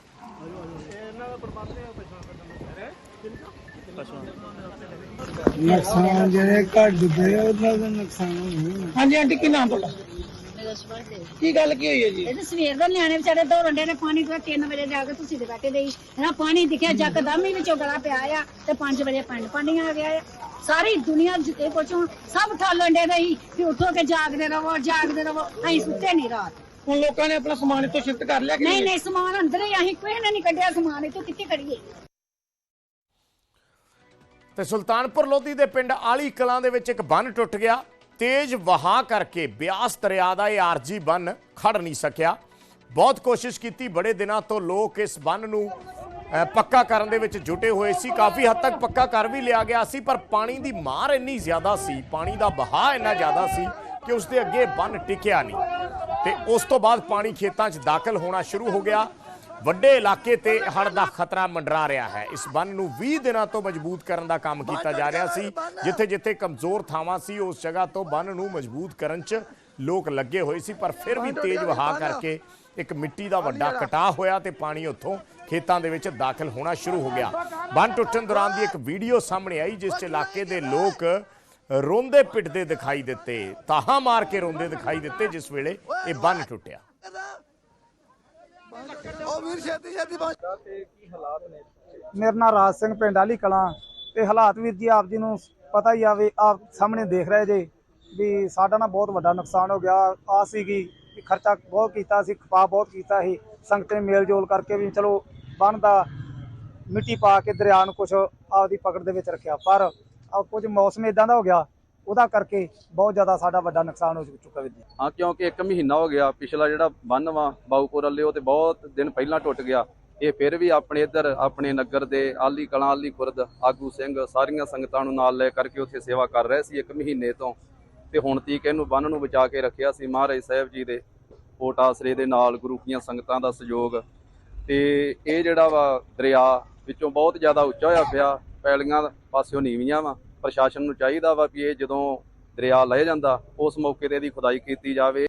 ਨੁਕਸਾਨ ਜਿਹੜੇ ਘਰ ਡੁੱਬੇ ਉਹਨਾਂ ਦਾ ਨੁਕਸਾਨ ਹੋਇਆ ਹਾਂਜੀ ਆਂਟੀ ਕੀ ਨਾਮ ਤੁਹਾਡਾ? ਦੇ। ਕੀ ਗੱਲ ਕੀ ਹੋਈ ਹੈ ਜੀ? ਇਹ ਤਾਂ ਸਵੇਰ ਦਾ ਨਿਆਣੇ ਵਿਚਾਰੇ ਦੌੜਨ ਦੇ ਨੇ ਪਾਣੀ ਤੋਂ 3 ਵਜੇ ਜਾ ਕੇ ਤੁਸੀਂ ਦੇ ਬੈਠੇ ਦੇਈ ਨਾ ਪਾਣੀ ਦਿਖਿਆ ਜੱਕਦਮ ਹੀ ਵਿੱਚੋਂ ਗਲਾ ਪਿਆ ਆ ਤੇ 5 ਵਜੇ ਪਿੰਡ ਪਾਣੀ ਆ ਗਿਆ ਆ। ਸਾਰੀ ਦੁਨੀਆ ਜਿੱਤੇ ਪਹੁੰਚੋ ਸਭ ਠਾਲਣ ਦੇ ਰਹੀ ਕਿ ਉੱਠੋ ਕੇ ਜਾਗਦੇ ਰਹੋ ਜਾਗਦੇ ਰਹੋ। ਅਸੀਂ ਸੁੱਤੇ ਨਹੀਂ ਰਾਤ। ਹੁਣ ਲੋਕਾਂ ਨੇ ਆਪਣਾ ਸਮਾਨ ਇੱਥੋਂ ਸ਼ਿਫਟ ਕਰ ਲਿਆ ਕਿ ਨਹੀਂ ਨਹੀਂ? ਸਮਾਨ ਅੰਦਰ ਹੀ ਅਸੀਂ ਕੋਈ ਨੇ ਨਹੀਂ ਕੱਢਿਆ ਸਮਾਨ ਇਹ ਤੋਂ ਕਿੱਥੇ ਕਰੀਏ ਤੇ ਸੁਲਤਾਨਪੁਰ ਲੋਧੀ ਦੇ ਪਿੰਡ ਆਲੀ ਕਲਾਂ ਦੇ ਵਿੱਚ ਇੱਕ ਬੰਨ ਟੁੱਟ ਗਿਆ। ਤੇਜ਼ ਵਹਾਅ ਕਰਕੇ ਬਿਆਸ ਦਰਿਆ ਦਾ ਇਹ ਆਰਜੀ ਬੰਨ ਖੜ ਨਹੀਂ ਸਕਿਆ। ਬਹੁਤ ਕੋਸ਼ਿਸ਼ ਕੀਤੀ, ਬੜੇ ਦਿਨਾਂ ਤੋਂ ਲੋਕ ਇਸ ਬੰਨ ਨੂੰ ਪੱਕਾ ਕਰਨ ਦੇ ਵਿੱਚ ਜੁਟੇ ਹੋਏ ਸੀ। ਕਾਫੀ ਹੱਦ ਤੱਕ ਪੱਕਾ ਕਰ ਵੀ ਲਿਆ ਗਿਆ ਸੀ, ਪਰ ਪਾਣੀ ਦੀ ਮਾਰ ਇੰਨੀ ਜ਼ਿਆਦਾ ਸੀ, ਪਾਣੀ ਦਾ ਵਹਾਅ ਇੰਨਾ ਜ਼ਿਆਦਾ ਸੀ ਕਿ ਉਸ ਦੇ ਅੱਗੇ ਬੰਨ ਟਿਕਿਆ ਨਹੀਂ। ਤੇ ਉਸ ਤੋਂ ਬਾਅਦ ਪਾਣੀ ਖੇਤਾਂ 'ਚ ਦਾਖਲ ਹੋਣਾ ਸ਼ੁਰੂ ਹੋ ਗਿਆ। ਵੱਡੇ ਇਲਾਕੇ ਤੇ ਹੜ੍ਹ ਦਾ ਖਤਰਾ ਮੰਡਰਾ ਰਿਹਾ ਹੈ। ਇਸ ਬੰਨ ਨੂੰ 20 ਦਿਨਾਂ ਤੋਂ ਮਜ਼ਬੂਤ ਕਰਨ ਦਾ ਕੰਮ ਕੀਤਾ ਜਾ ਰਿਹਾ ਸੀ। ਜਿੱਥੇ ਜਿੱਥੇ ਕਮਜ਼ੋਰ ਥਾਵਾਂ ਸੀ ਉਸ ਜਗ੍ਹਾ ਤੋਂ ਬੰਨ ਨੂੰ ਮਜ਼ਬੂਤ ਕਰਨ 'ਚ ਲੋਕ ਲੱਗੇ ਹੋਏ ਸੀ ਪਰ ਫਿਰ ਵੀ ਤੇਜ਼ ਵਹਾਅ ਕਰਕੇ ਇੱਕ ਮਿੱਟੀ ਦਾ ਵੱਡਾ ਕਟਾਅ ਹੋਇਆ ਤੇ ਪਾਣੀ ਉੱਥੋਂ ਖੇਤਾਂ ਦੇ ਵਿੱਚ ਦਾਖਲ ਹੋਣਾ ਸ਼ੁਰੂ ਹੋ ਗਿਆ। ਬੰਨ ਟੁੱਟਣ ਦੌਰਾਨ ਦੀ ਇੱਕ ਵੀਡੀਓ ਸਾਹਮਣੇ ਆਈ ਜਿਸ 'ਚ ਇਲਾਕੇ ਦੇ ਲੋਕ ਰੋਂਦੇ ਪਿੱਟਦੇ ਦਿਖਾਈ ਦਿੱਤੇ ਤਾਹਾਂ ਮਾਰ ਕੇ ਰੋਂਦੇ ਦਿਖਾਈ ਦਿੱਤੇ ਜਿਸ ਵੇਲੇ ਇਹ ਬੰਨ ਟੁੱਟਿਆ। ਮੇਰਾ ਨਾਮ ਰਾਜ ਸਿੰਘ ਪਿੰਡ ਆਲੀ ਕਲਾਂ ਤੇ ਹਾਲਾਤ ਵੀਰ ਜੀ ਆਪ ਜੀ ਨੂੰ ਪਤਾ ਹੀ ਆਵੇ ਆਪ ਸਾਹਮਣੇ ਦੇਖ ਰਹੇ ਜੇ ਵੀ ਸਾਡਾ ਨਾ ਬਹੁਤ ਵੱਡਾ ਨੁਕਸਾਨ ਹੋ ਗਿਆ। ਆ ਸੀਗੀ ਕਿ ਖਰਚਾ ਬਹੁਤ ਕੀਤਾ ਸੀ ਖਪਾ ਬਹੁਤ ਕੀਤਾ ਸੀ ਸੰਗਤ ਨੇ ਮੇਲ ਜੋਲ ਕਰਕੇ ਵੀ ਚਲੋ ਬੰਨ ਦਾ ਮਿੱਟੀ ਪਾ ਕੇ ਦਰਿਆ ਨੂੰ ਕੁਝ ਆਪਦੀ ਪਕੜ ਦੇ ਵਿੱਚ ਰੱਖਿਆ। ਪਰ ਆ ਕੁਝ ਮੌਸਮ ਇਦਾਂ ਦਾ ਹੋ ਗਿਆ ਉਹਦਾ ਕਰਕੇ ਬਹੁਤ ਜ਼ਿਆਦਾ ਸਾਡਾ ਵੱਡਾ ਨੁਕਸਾਨ ਹੋ ਚੁੱਕਾ ਵੀਰ ਜੀ। ਹਾਂ, ਕਿਉਂਕਿ ਇੱਕ ਮਹੀਨਾ ਹੋ ਗਿਆ, ਪਿਛਲਾ ਜਿਹੜਾ ਬੰਨ ਵਾ ਬਾਊਪੁਰ ਵਾਲੇ, ਉਹ ਤੇ ਬਹੁਤ ਦਿਨ ਪਹਿਲਾਂ ਟੁੱਟ ਗਿਆ। ਇਹ ਫਿਰ ਵੀ ਆਪਣੇ ਇੱਧਰ, ਆਪਣੇ ਨਗਰ ਦੇ ਆਲੀ ਕਲਾਂ, ਆਲੀ ਖੁਰਦ, ਆਗੂ ਸਿੰਘ, ਸਾਰੀਆਂ ਸੰਗਤਾਂ ਨੂੰ ਨਾਲ ਲੈ ਕਰਕੇ ਉੱਥੇ ਸੇਵਾ ਕਰ ਰਹੇ ਸੀ ਇੱਕ ਮਹੀਨੇ ਤੋਂ। ਤੇ ਹੁਣ ਤੀਕ ਇਹਨੂੰ ਬੰਨ ਨੂੰ ਬਚਾ ਕੇ ਰੱਖਿਆ ਸੀ ਮਹਾਰਾਜ ਸਾਹਿਬ ਜੀ ਦੇ ਓਟ ਆਸਰੇ ਦੇ ਨਾਲ, ਗੁਰੂ ਕੀਆਂ ਸੰਗਤਾਂ ਦਾ ਸਹਿਯੋਗ। ਤੇ ਇਹ ਜਿਹੜਾ ਵਾ ਦਰਿਆ, ਵਿੱਚੋਂ ਬਹੁਤ ਜ਼ਿਆਦਾ ਉੱਚਾ ਹੋਇਆ ਪਿਆ, ਪੈਲੀਆਂ ਪਾਸਿਓਂ ਨੀਵੀਆਂ ਵਾ। ਪ੍ਰਸ਼ਾਸਨ ਨੂੰ ਚਾਹੀਦਾ ਵਾ ਵੀ ਇਹ ਜਦੋਂ ਦਰਿਆ ਲਹਿ ਜਾਂਦਾ, ਉਸ ਮੌਕੇ ਤੇ ਇਹਦੀ ਖੁਦਾਈ ਕੀਤੀ ਜਾਵੇ।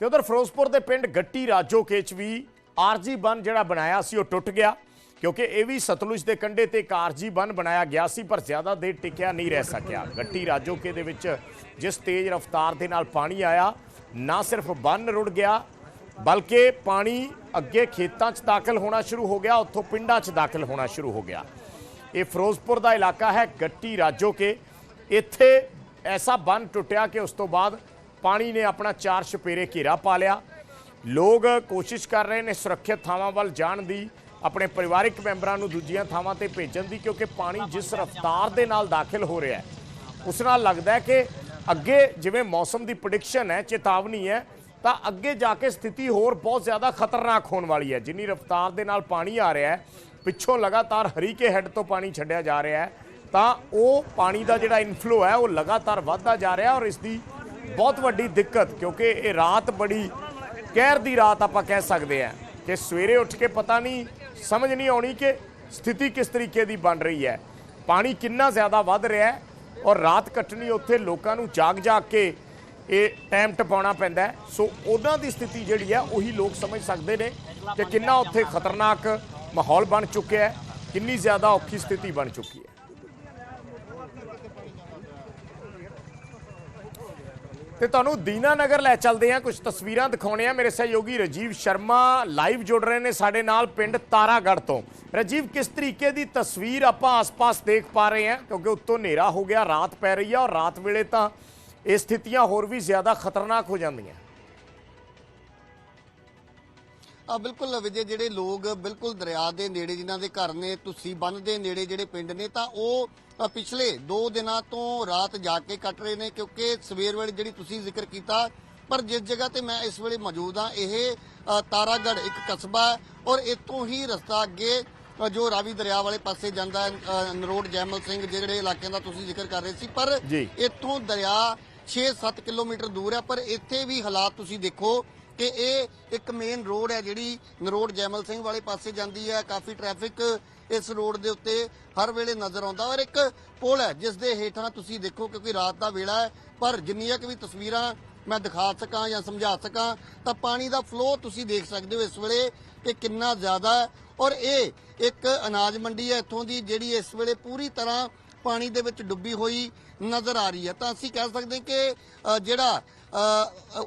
ਤੇ ਉਧਰ ਫਿਰੋਜ਼ਪੁਰ ਦੇ ਪਿੰਡ ਗੱਟੀ ਰਾਜੋਕੇ ਚ ਵੀ ਆਰਜੀ ਬੰਨ ਜਿਹੜਾ ਬਣਾਇਆ ਸੀ, ਉਹ ਟੁੱਟ ਗਿਆ। ਕਿਉਂਕਿ ਇਹ ਵੀ ਸਤਲੁਜ ਦੇ ਕੰਢੇ ਤੇ ਇੱਕ ਆਰਜੀ ਬੰਨ ਬਣਾਇਆ ਗਿਆ ਸੀ, ਪਰ ਜ਼ਿਆਦਾ ਦੇਰ ਟਿਕਿਆ ਨਹੀਂ ਰਹਿ ਸਕਿਆ। ਗੱਟੀ ਰਾਜੋਕੇ ਦੇ ਵਿੱਚ ਜਿਸ ਤੇਜ਼ ਰਫ਼ਤਾਰ ਦੇ ਨਾਲ ਪਾਣੀ ਆਇਆ, ਨਾ ਸਿਰਫ ਬੰਨ ਰੁੜ ਗਿਆ, ਬਲਕਿ ਪਾਣੀ ਅੱਗੇ ਖੇਤਾਂ 'ਚ ਦਾਖਲ ਹੋਣਾ ਸ਼ੁਰੂ ਹੋ ਗਿਆ, ਉੱਥੋਂ ਪਿੰਡਾਂ 'ਚ ਦਾਖਲ ਹੋਣਾ ਸ਼ੁਰੂ ਹੋ ਗਿਆ। ਇਹ ਫਿਰੋਜ਼ਪੁਰ ਦਾ ਇਲਾਕਾ ਹੈ, ਗੱਟੀ ਰਾਜੋ ਕੇ। ਇੱਥੇ ਐਸਾ ਬੰਨ ਟੁੱਟਿਆ ਕਿ ਉਸ ਤੋਂ ਬਾਅਦ ਪਾਣੀ ਨੇ ਆਪਣਾ ਚਾਰ ਛਪੇਰੇ ਘੇਰਾ ਪਾ ਲਿਆ। ਲੋਕ ਕੋਸ਼ਿਸ਼ ਕਰ ਰਹੇ ਨੇ ਸੁਰੱਖਿਅਤ ਥਾਵਾਂ ਵੱਲ ਜਾਣ ਦੀ, ਆਪਣੇ ਪਰਿਵਾਰਿਕ ਮੈਂਬਰਾਂ ਨੂੰ ਦੂਜੀਆਂ ਥਾਵਾਂ ਤੇ ਭੇਜਣ ਦੀ, ਕਿਉਂਕਿ ਪਾਣੀ ਜਿਸ ਰਫ਼ਤਾਰ ਦੇ ਨਾਲ ਦਾਖਲ ਹੋ ਰਿਹਾ ਹੈ, ਉਸ ਨਾਲ ਲੱਗਦਾ ਹੈ ਕਿ ਅੱਗੇ ਜਿਵੇਂ ਮੌਸਮ ਦੀ ਪ੍ਰੈਡਿਕਸ਼ਨ ਹੈ, ਚੇਤਾਵਨੀ ਹੈ, ਤਾਂ ਅੱਗੇ ਜਾ ਕੇ ਸਥਿਤੀ ਹੋਰ ਬਹੁਤ ਜ਼ਿਆਦਾ ਖਤਰਨਾਕ ਹੋਣ ਵਾਲੀ ਹੈ। ਜਿੰਨੀ ਰਫ਼ਤਾਰ ਦੇ ਨਾਲ ਪਾਣੀ ਆ ਰਿਹਾ ਹੈ ਪਿੱਛੋਂ ਲਗਾਤਾਰ ਹਰੀਕੇ ਹੈੱਡ ਤੋਂ ਪਾਣੀ ਛੱਡਿਆ ਜਾ ਰਿਹਾ ਹੈ। ਤਾਂ ਉਹ ਪਾਣੀ ਦਾ ਜਿਹੜਾ ਇਨਫਲੋ ਹੈ, ਉਹ ਲਗਾਤਾਰ ਵੱਧਦਾ ਜਾ ਰਿਹਾ ਔਰ ਇਸ ਦੀ ਬਹੁਤ ਵੱਡੀ ਦਿੱਕਤ, ਕਿਉਂਕਿ ਇਹ ਰਾਤ ਬੜੀ ਕਹਿਰ ਦੀ ਰਾਤ ਆਪਾਂ ਕਹਿ ਸਕਦੇ ਹਾਂ ਕਿ ਸਵੇਰੇ ਉੱਠ ਕੇ ਪਤਾ ਨਹੀਂ, ਸਮਝ ਨਹੀਂ ਆਉਣੀ ਕਿ ਸਥਿਤੀ ਕਿਸ ਤਰੀਕੇ ਦੀ ਬਣ ਰਹੀ ਹੈ। ਪਾਣੀ ਕਿੰਨਾ ਜ਼ਿਆਦਾ ਵੱਧ ਰਿਹਾ ਹੈ ਔਰ ਰਾਤ ਕੱਟਣੀ ਉੱਥੇ ਲੋਕਾਂ ਨੂੰ ਜਾਗ ਜਾਗ ਕੇ ਇਹ ਟਾਈਮ ਟਪਾਉਣਾ ਪੈਂਦਾ ਸੋ ਉਹਨਾਂ ਦੀ ਸਥਿਤੀ ਜਿਹੜੀ ਹੈ, ਉਹੀ ਲੋਕ ਸਮਝ ਸਕਦੇ ਨੇ ਕਿ ਕਿੰਨਾ ਉੱਥੇ ਖਤਰਨਾਕ ਮਾਹੌਲ ਬਣ ਚੁੱਕਿਆ ਹੈ। ਕਿੰਨੀ ਜ਼ਿਆਦਾ ਔਖੀ ਸਥਿਤੀ ਬਣ ਚੁੱਕੀ ਹੈ। ਤੇ ਤੁਹਾਨੂੰ ਦੀਨਾ ਨਗਰ ਲੈ ਚੱਲਦੇ ਆ ਕੁਝ ਤਸਵੀਰਾਂ ਦਿਖਾਉਣੇ ਆ ਮੇਰੇ ਸਹਿਯੋਗੀ ਰਜੀਵ ਸ਼ਰਮਾ ਲਾਈਵ ਜੁੜ ਰਹੇ ਨੇ ਸਾਡੇ ਨਾਲ ਪਿੰਡ ਤਾਰਾਗੜ੍ਹ ਤੋਂ। ਰਜੀਵ, ਕਿਸ ਤਰੀਕੇ ਦੀ ਤਸਵੀਰ ਆਪਾਂ ਆਸ-ਪਾਸ ਦੇਖ ਪਾ ਰਹੇ ਹਾਂ? ਕਿਉਂਕਿ ਉੱਤੋਂ ਹਨੇਰਾ ਹੋ ਗਿਆ, ਰਾਤ ਪੈ ਰਹੀ ਆ ਔਰ ਰਾਤ ਵੇਲੇ ਤਾਂ ਇਹ ਸਥਿਤੀਆਂ ਹੋਰ ਵੀ ਜ਼ਿਆਦਾ ਖਤਰਨਾਕ ਹੋ ਜਾਂਦੀਆਂ। ਆ ਬਿਲਕੁਲ ਵਿਜੇ ਜਿਹੜੇ ਲੋਕ ਬਿਲਕੁਲ ਦਰਿਆ ਦੇ ਨੇੜੇ ਜਿਨ੍ਹਾਂ ਦੇ ਘਰ ਨੇ ਤੁਸੀਂ ਬੰਨ ਦੇ ਨੇੜੇ ਜਿਹੜੇ ਪਿੰਡ ਨੇ ਤਾਂ ਉਹ ਪਿਛਲੇ 2 ਦਿਨਾਂ ਤੋਂ ਰਾਤ ਜਾ ਕੇ ਕੱਟ ਰਹੇ ਨੇ ਕਿਉਂਕਿ ਸਵੇਰ ਵੇਲੇ ਜਿਹੜੀ ਤੁਸੀਂ ਜ਼ਿਕਰ ਕੀਤਾ ਪਰ ਜਿਸ ਜਗ੍ਹਾ ਤੇ ਮੈਂ ਇਸ ਵੇਲੇ ਮੌਜੂਦ ਹਾਂ ਇਹ ਅ, ਤਾਰਾਗੜ੍ਹ ਇੱਕ ਕਸਬਾ ਹੈ ਔਰ ਇੱਥੋਂ ਹੀ ਰਸਤਾ ਅੱਗੇ ਜੋ ਰਾਵੀ ਦਰਿਆ ਵਾਲੇ ਪਾਸੇ ਜਾਂਦਾ ਨਰੋੜ ਜੈਮਲ ਸਿੰਘ ਜਿਹੜੇ ਇਲਾਕਿਆਂ ਦਾ ਤੁਸੀਂ ਜ਼ਿਕਰ ਕਰ ਰਹੇ ਸੀ ਪਰ। ਇੱਥੋਂ ਦਰਿਆ 6-7 ਕਿਲੋਮੀਟਰ ਦੂਰ ਹੈ ਪਰ ਇੱਥੇ ਵੀ ਹਾਲਾਤ ਤੁਸੀਂ ਦੇਖੋ ਕਿ ਇਹ ਇੱਕ ਮੇਨ ਰੋਡ ਹੈ ਜਿਹੜੀ ਨਰੋਡ ਜੈਮਲ ਸਿੰਘ ਵਾਲੇ ਪਾਸੇ ਜਾਂਦੀ ਹੈ। ਕਾਫੀ ਟ੍ਰੈਫਿਕ ਇਸ ਰੋਡ ਦੇ ਉੱਤੇ ਹਰ ਵੇਲੇ ਨਜ਼ਰ ਆਉਂਦਾ ਔਰ ਇੱਕ ਪੁਲ ਹੈ, ਜਿਸ ਦੇ ਹੇਠਾਂ ਤੁਸੀਂ ਦੇਖੋ ਕਿਉਂਕਿ ਰਾਤ ਦਾ ਵੇਲਾ ਹੈ। ਪਰ ਜਿੰਨੀਆਂ ਕਿ ਵੀ ਤਸਵੀਰਾਂ ਮੈਂ ਦਿਖਾ ਸਕਾਂ ਜਾਂ ਸਮਝਾ ਸਕਾਂ, ਤਾਂ ਪਾਣੀ ਦਾ ਫਲੋ ਤੁਸੀਂ ਦੇਖ ਸਕਦੇ ਹੋ ਇਸ ਵੇਲੇ ਕਿ ਕਿੰਨਾ ਜ਼ਿਆਦਾ ਹੈ। ਔਰ ਇਹ ਇੱਕ ਅਨਾਜ ਮੰਡੀ ਹੈ ਇੱਥੋਂ ਦੀ, ਜਿਹੜੀ ਇਸ ਵੇਲੇ ਪੂਰੀ ਤਰ੍ਹਾਂ ਪਾਣੀ ਦੇ ਵਿੱਚ ਡੁੱਬੀ ਹੋਈ ਨਜ਼ਰ ਆ ਰਹੀ ਹੈ। ਤਾਂ ਅਸੀਂ ਕਹਿ ਸਕਦੇ ਕਿ ਜਿਹੜਾ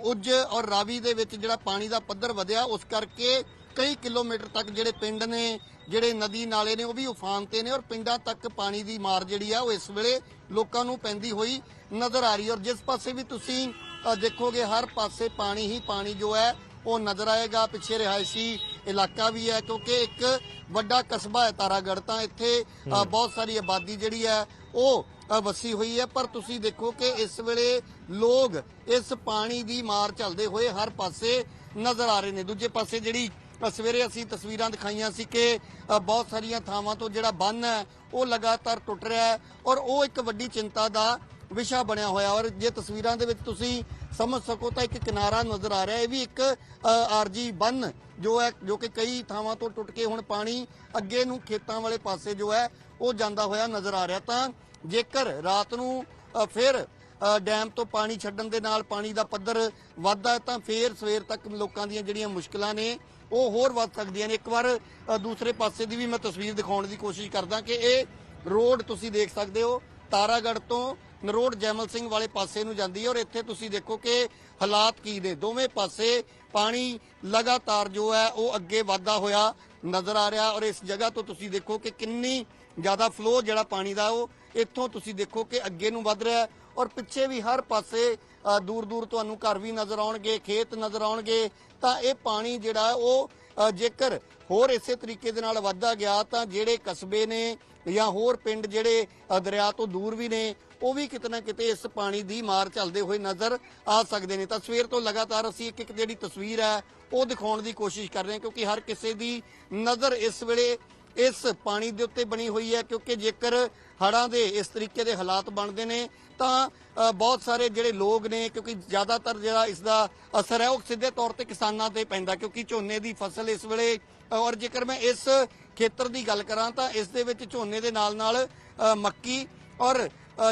ਉੱਜ ਔਰ ਰਾਵੀ ਦੇ ਵਿੱਚ ਜਿਹੜਾ ਪਾਣੀ ਦਾ ਪੱਧਰ ਵਧਿਆ ਉਸ ਕਰਕੇ ਕਈ ਕਿਲੋਮੀਟਰ ਤੱਕ ਜਿਹੜੇ ਪਿੰਡ ਨੇ ਜਿਹੜੇ ਨਦੀ ਨਾਲੇ ਨੇ ਉਹ ਵੀ ਉਫਾਨ ਤੇ ਨੇ ਔਰ ਪਿੰਡਾਂ ਤੱਕ ਪਾਣੀ ਦੀ ਮਾਰ ਜਿਹੜੀ ਆ ਉਹ ਇਸ ਵੇਲੇ ਲੋਕਾਂ ਨੂੰ ਪੈਂਦੀ ਹੋਈ ਨਜ਼ਰ ਆ ਰਹੀ ਔਰ ਜਿਸ ਪਾਸੇ ਵੀ ਤੁਸੀਂ ਦੇਖੋਗੇ ਹਰ ਪਾਸੇ ਪਾਣੀ ਹੀ ਪਾਣੀ ਜੋ ਹੈ ਉਹ ਨਜ਼ਰ ਆਏਗਾ। ਪਿੱਛੇ ਰਿਹਾਇਸ਼ੀ ਇਲਾਕਾ ਵੀ ਹੈ ਕਿਉਂਕਿ ਇੱਕ ਵੱਡਾ ਕਸਬਾ ਹੈ ਤਾਰਾਗੜ੍ਹ। ਤਾਂ ਇੱਥੇ ਬਹੁਤ ਸਾਰੀ ਆਬਾਦੀ ਜਿਹੜੀ ਹੈ ਉਹ ਵਸੀ ਹੋਈ ਹੈ, ਪਰ ਤੁਸੀਂ ਦੇਖੋ ਕਿ ਇਸ ਵੇਲੇ ਲੋਕ ਇਸ ਪਾਣੀ ਦੀ ਮਾਰ ਝੱਲਦੇ ਹੋਏ ਹਰ ਪਾਸੇ ਨਜ਼ਰ ਆ ਰਹੇ ਨੇ। ਦੂਜੇ ਪਾਸੇ ਜਿਹੜੀ ਸਵੇਰੇ ਅਸੀਂ ਤਸਵੀਰਾਂ ਦਿਖਾਈਆਂ ਸੀ ਕਿ ਬਹੁਤ ਸਾਰੀਆਂ ਥਾਵਾਂ ਤੋਂ ਜਿਹੜਾ ਬੰਨ ਹੈ, ਉਹ ਲਗਾਤਾਰ ਟੁੱਟ ਰਿਹਾ ਹੈ ਔਰ ਉਹ ਇੱਕ ਵੱਡੀ ਚਿੰਤਾ ਦਾ ਵਿਸ਼ਾ ਬਣਿਆ ਹੋਇਆ ਔਰ ਜੇ ਤਸਵੀਰਾਂ ਦੇ ਵਿੱਚ ਤੁਸੀਂ ਸਮਝ ਸਕੋ ਤਾਂ ਇੱਕ ਕਿਨਾਰਾ ਨਜ਼ਰ ਆ ਰਿਹਾ ਇਹ ਵੀ ਇੱਕ ਆਰਜੀ ਬੰਨ ਜੋ ਹੈ, ਜੋ ਕਿ ਕਈ ਥਾਵਾਂ ਤੋਂ ਟੁੱਟ ਕੇ ਹੁਣ ਪਾਣੀ ਅੱਗੇ ਨੂੰ ਖੇਤਾਂ ਵਾਲੇ ਪਾਸੇ ਜੋ ਹੈ, ਉਹ ਜਾਂਦਾ ਹੋਇਆ ਨਜ਼ਰ ਆ ਰਿਹਾ। ਤਾਂ ਜੇਕਰ ਰਾਤ ਨੂੰ ਫਿਰ ਡੈਮ ਤੋਂ ਪਾਣੀ ਛੱਡਣ ਦੇ ਨਾਲ ਪਾਣੀ ਦਾ ਪੱਧਰ ਵੱਧਦਾ ਹੈ, ਤਾਂ ਫੇਰ ਸਵੇਰ ਤੱਕ ਲੋਕਾਂ ਦੀਆਂ ਜਿਹੜੀਆਂ ਮੁਸ਼ਕਲਾਂ ਨੇ, ਉਹ ਹੋਰ ਵੱਧ ਸਕਦੀਆਂ ਨੇ। ਇੱਕ ਵਾਰ ਦੂਸਰੇ ਪਾਸੇ ਦੀ ਵੀ ਮੈਂ ਤਸਵੀਰ ਦਿਖਾਉਣ ਦੀ ਕੋਸ਼ਿਸ਼ ਕਰਦਾ ਕਿ ਇਹ ਰੋਡ ਤੁਸੀਂ ਦੇਖ ਸਕਦੇ ਹੋ। ਤਾਰਾਗੜ੍ਹ ਤੋਂ ਨਰੋਡ ਜੈਮਲ ਸਿੰਘ ਵਾਲੇ ਪਾਸੇ ਨੂੰ ਜਾਂਦੀ ਹੈ ਔਰ ਇੱਥੇ ਤੁਸੀਂ ਦੇਖੋ ਕਿ ਹਾਲਾਤ ਕੀ ਨੇ। ਦੋਵੇਂ ਪਾਸੇ ਪਾਣੀ ਲਗਾਤਾਰ ਜੋ ਹੈ, ਉਹ ਅੱਗੇ ਵਧਦਾ ਹੋਇਆ ਨਜ਼ਰ ਆ ਰਿਹਾ ਔਰ ਇਸ ਜਗ੍ਹਾ ਤੋਂ ਤੁਸੀਂ ਦੇਖੋ ਕਿ ਕਿੰਨੀ ਜ਼ਿਆਦਾ ਫਲੋ ਜਿਹੜਾ ਪਾਣੀ ਦਾ ਉਹ ਇੱਥੋਂ ਤੁਸੀਂ ਦੇਖੋ ਕਿ ਅੱਗੇ ਨੂੰ ਵੱਧ ਰਿਹਾ ਔਰ ਪਿੱਛੇ ਵੀ ਹਰ ਪਾਸੇ ਦੂਰ ਦੂਰ ਤੁਹਾਨੂੰ ਘਰ ਵੀ ਨਜ਼ਰ ਆਉਣਗੇ, ਖੇਤ ਨਜ਼ਰ ਆਉਣਗੇ, ਤਾਂ ਇਹ ਪਾਣੀ ਜਿਹੜਾ ਉਹ ਜੇਕਰ ਹੋਰ ਇਸੇ ਤਰੀਕੇ ਦੇ ਨਾਲ ਵੱਧਦਾ ਗਿਆ ਤਾਂ ਜਿਹੜੇ ਕਸਬੇ ਨੇ ਜਾਂ ਹੋਰ ਪਿੰਡ ਜਿਹੜੇ ਦਰਿਆ ਤੋਂ ਦੂਰ ਵੀ ਨੇ, ਉਹ ਵੀ ਕਿਤੇ ਨਾ ਕਿਤੇ ਇਸ ਪਾਣੀ ਦੀ ਮਾਰ ਚੱਲਦੇ ਹੋਏ ਨਜ਼ਰ ਆ ਸਕਦੇ ਨੇ। ਤਾਂ ਸਵੇਰ ਤੋਂ ਲਗਾਤਾਰ ਅਸੀਂ ਇੱਕ ਇੱਕ ਜਿਹੜੀ ਤਸਵੀਰ ਹੈ, ਉਹ ਦਿਖਾਉਣ ਦੀ ਕੋਸ਼ਿਸ਼ ਕਰ ਰਹੇ ਹਾਂ ਕਿਉਂਕਿ ਹਰ ਕਿਸੇ ਦੀ ਨਜ਼ਰ ਇਸ ਵੇਲੇ ਇਸ ਪਾਣੀ ਦੇ ਉੱਤੇ ਬਣੀ ਹੋਈ ਹੈ, ਕਿਉਂਕਿ ਜੇਕਰ ਹੜ੍ਹਾਂ ਦੇ ਇਸ ਤਰੀਕੇ ਦੇ ਹਾਲਾਤ ਬਣਦੇ ਨੇ, ਤਾਂ ਬਹੁਤ ਸਾਰੇ ਜਿਹੜੇ ਲੋਕ ਨੇ, ਕਿਉਂਕਿ ਜ਼ਿਆਦਾਤਰ ਜਿਹੜਾ ਇਸ ਦਾ ਅਸਰ ਹੈ, ਉਹ ਸਿੱਧੇ ਤੌਰ ਤੇ ਕਿਸਾਨਾਂ ਤੇ ਪੈਂਦਾ, ਕਿਉਂਕਿ ਝੋਨੇ ਦੀ ਫਸਲ ਇਸ ਵੇਲੇ ਔਰ ਜੇਕਰ ਮੈਂ ਇਸ ਖੇਤਰ ਦੀ ਗੱਲ ਕਰਾਂ, ਤਾਂ ਇਸ ਦੇ ਵਿੱਚ ਝੋਨੇ ਦੇ ਨਾਲ ਨਾਲ ਮੱਕੀ ਔਰ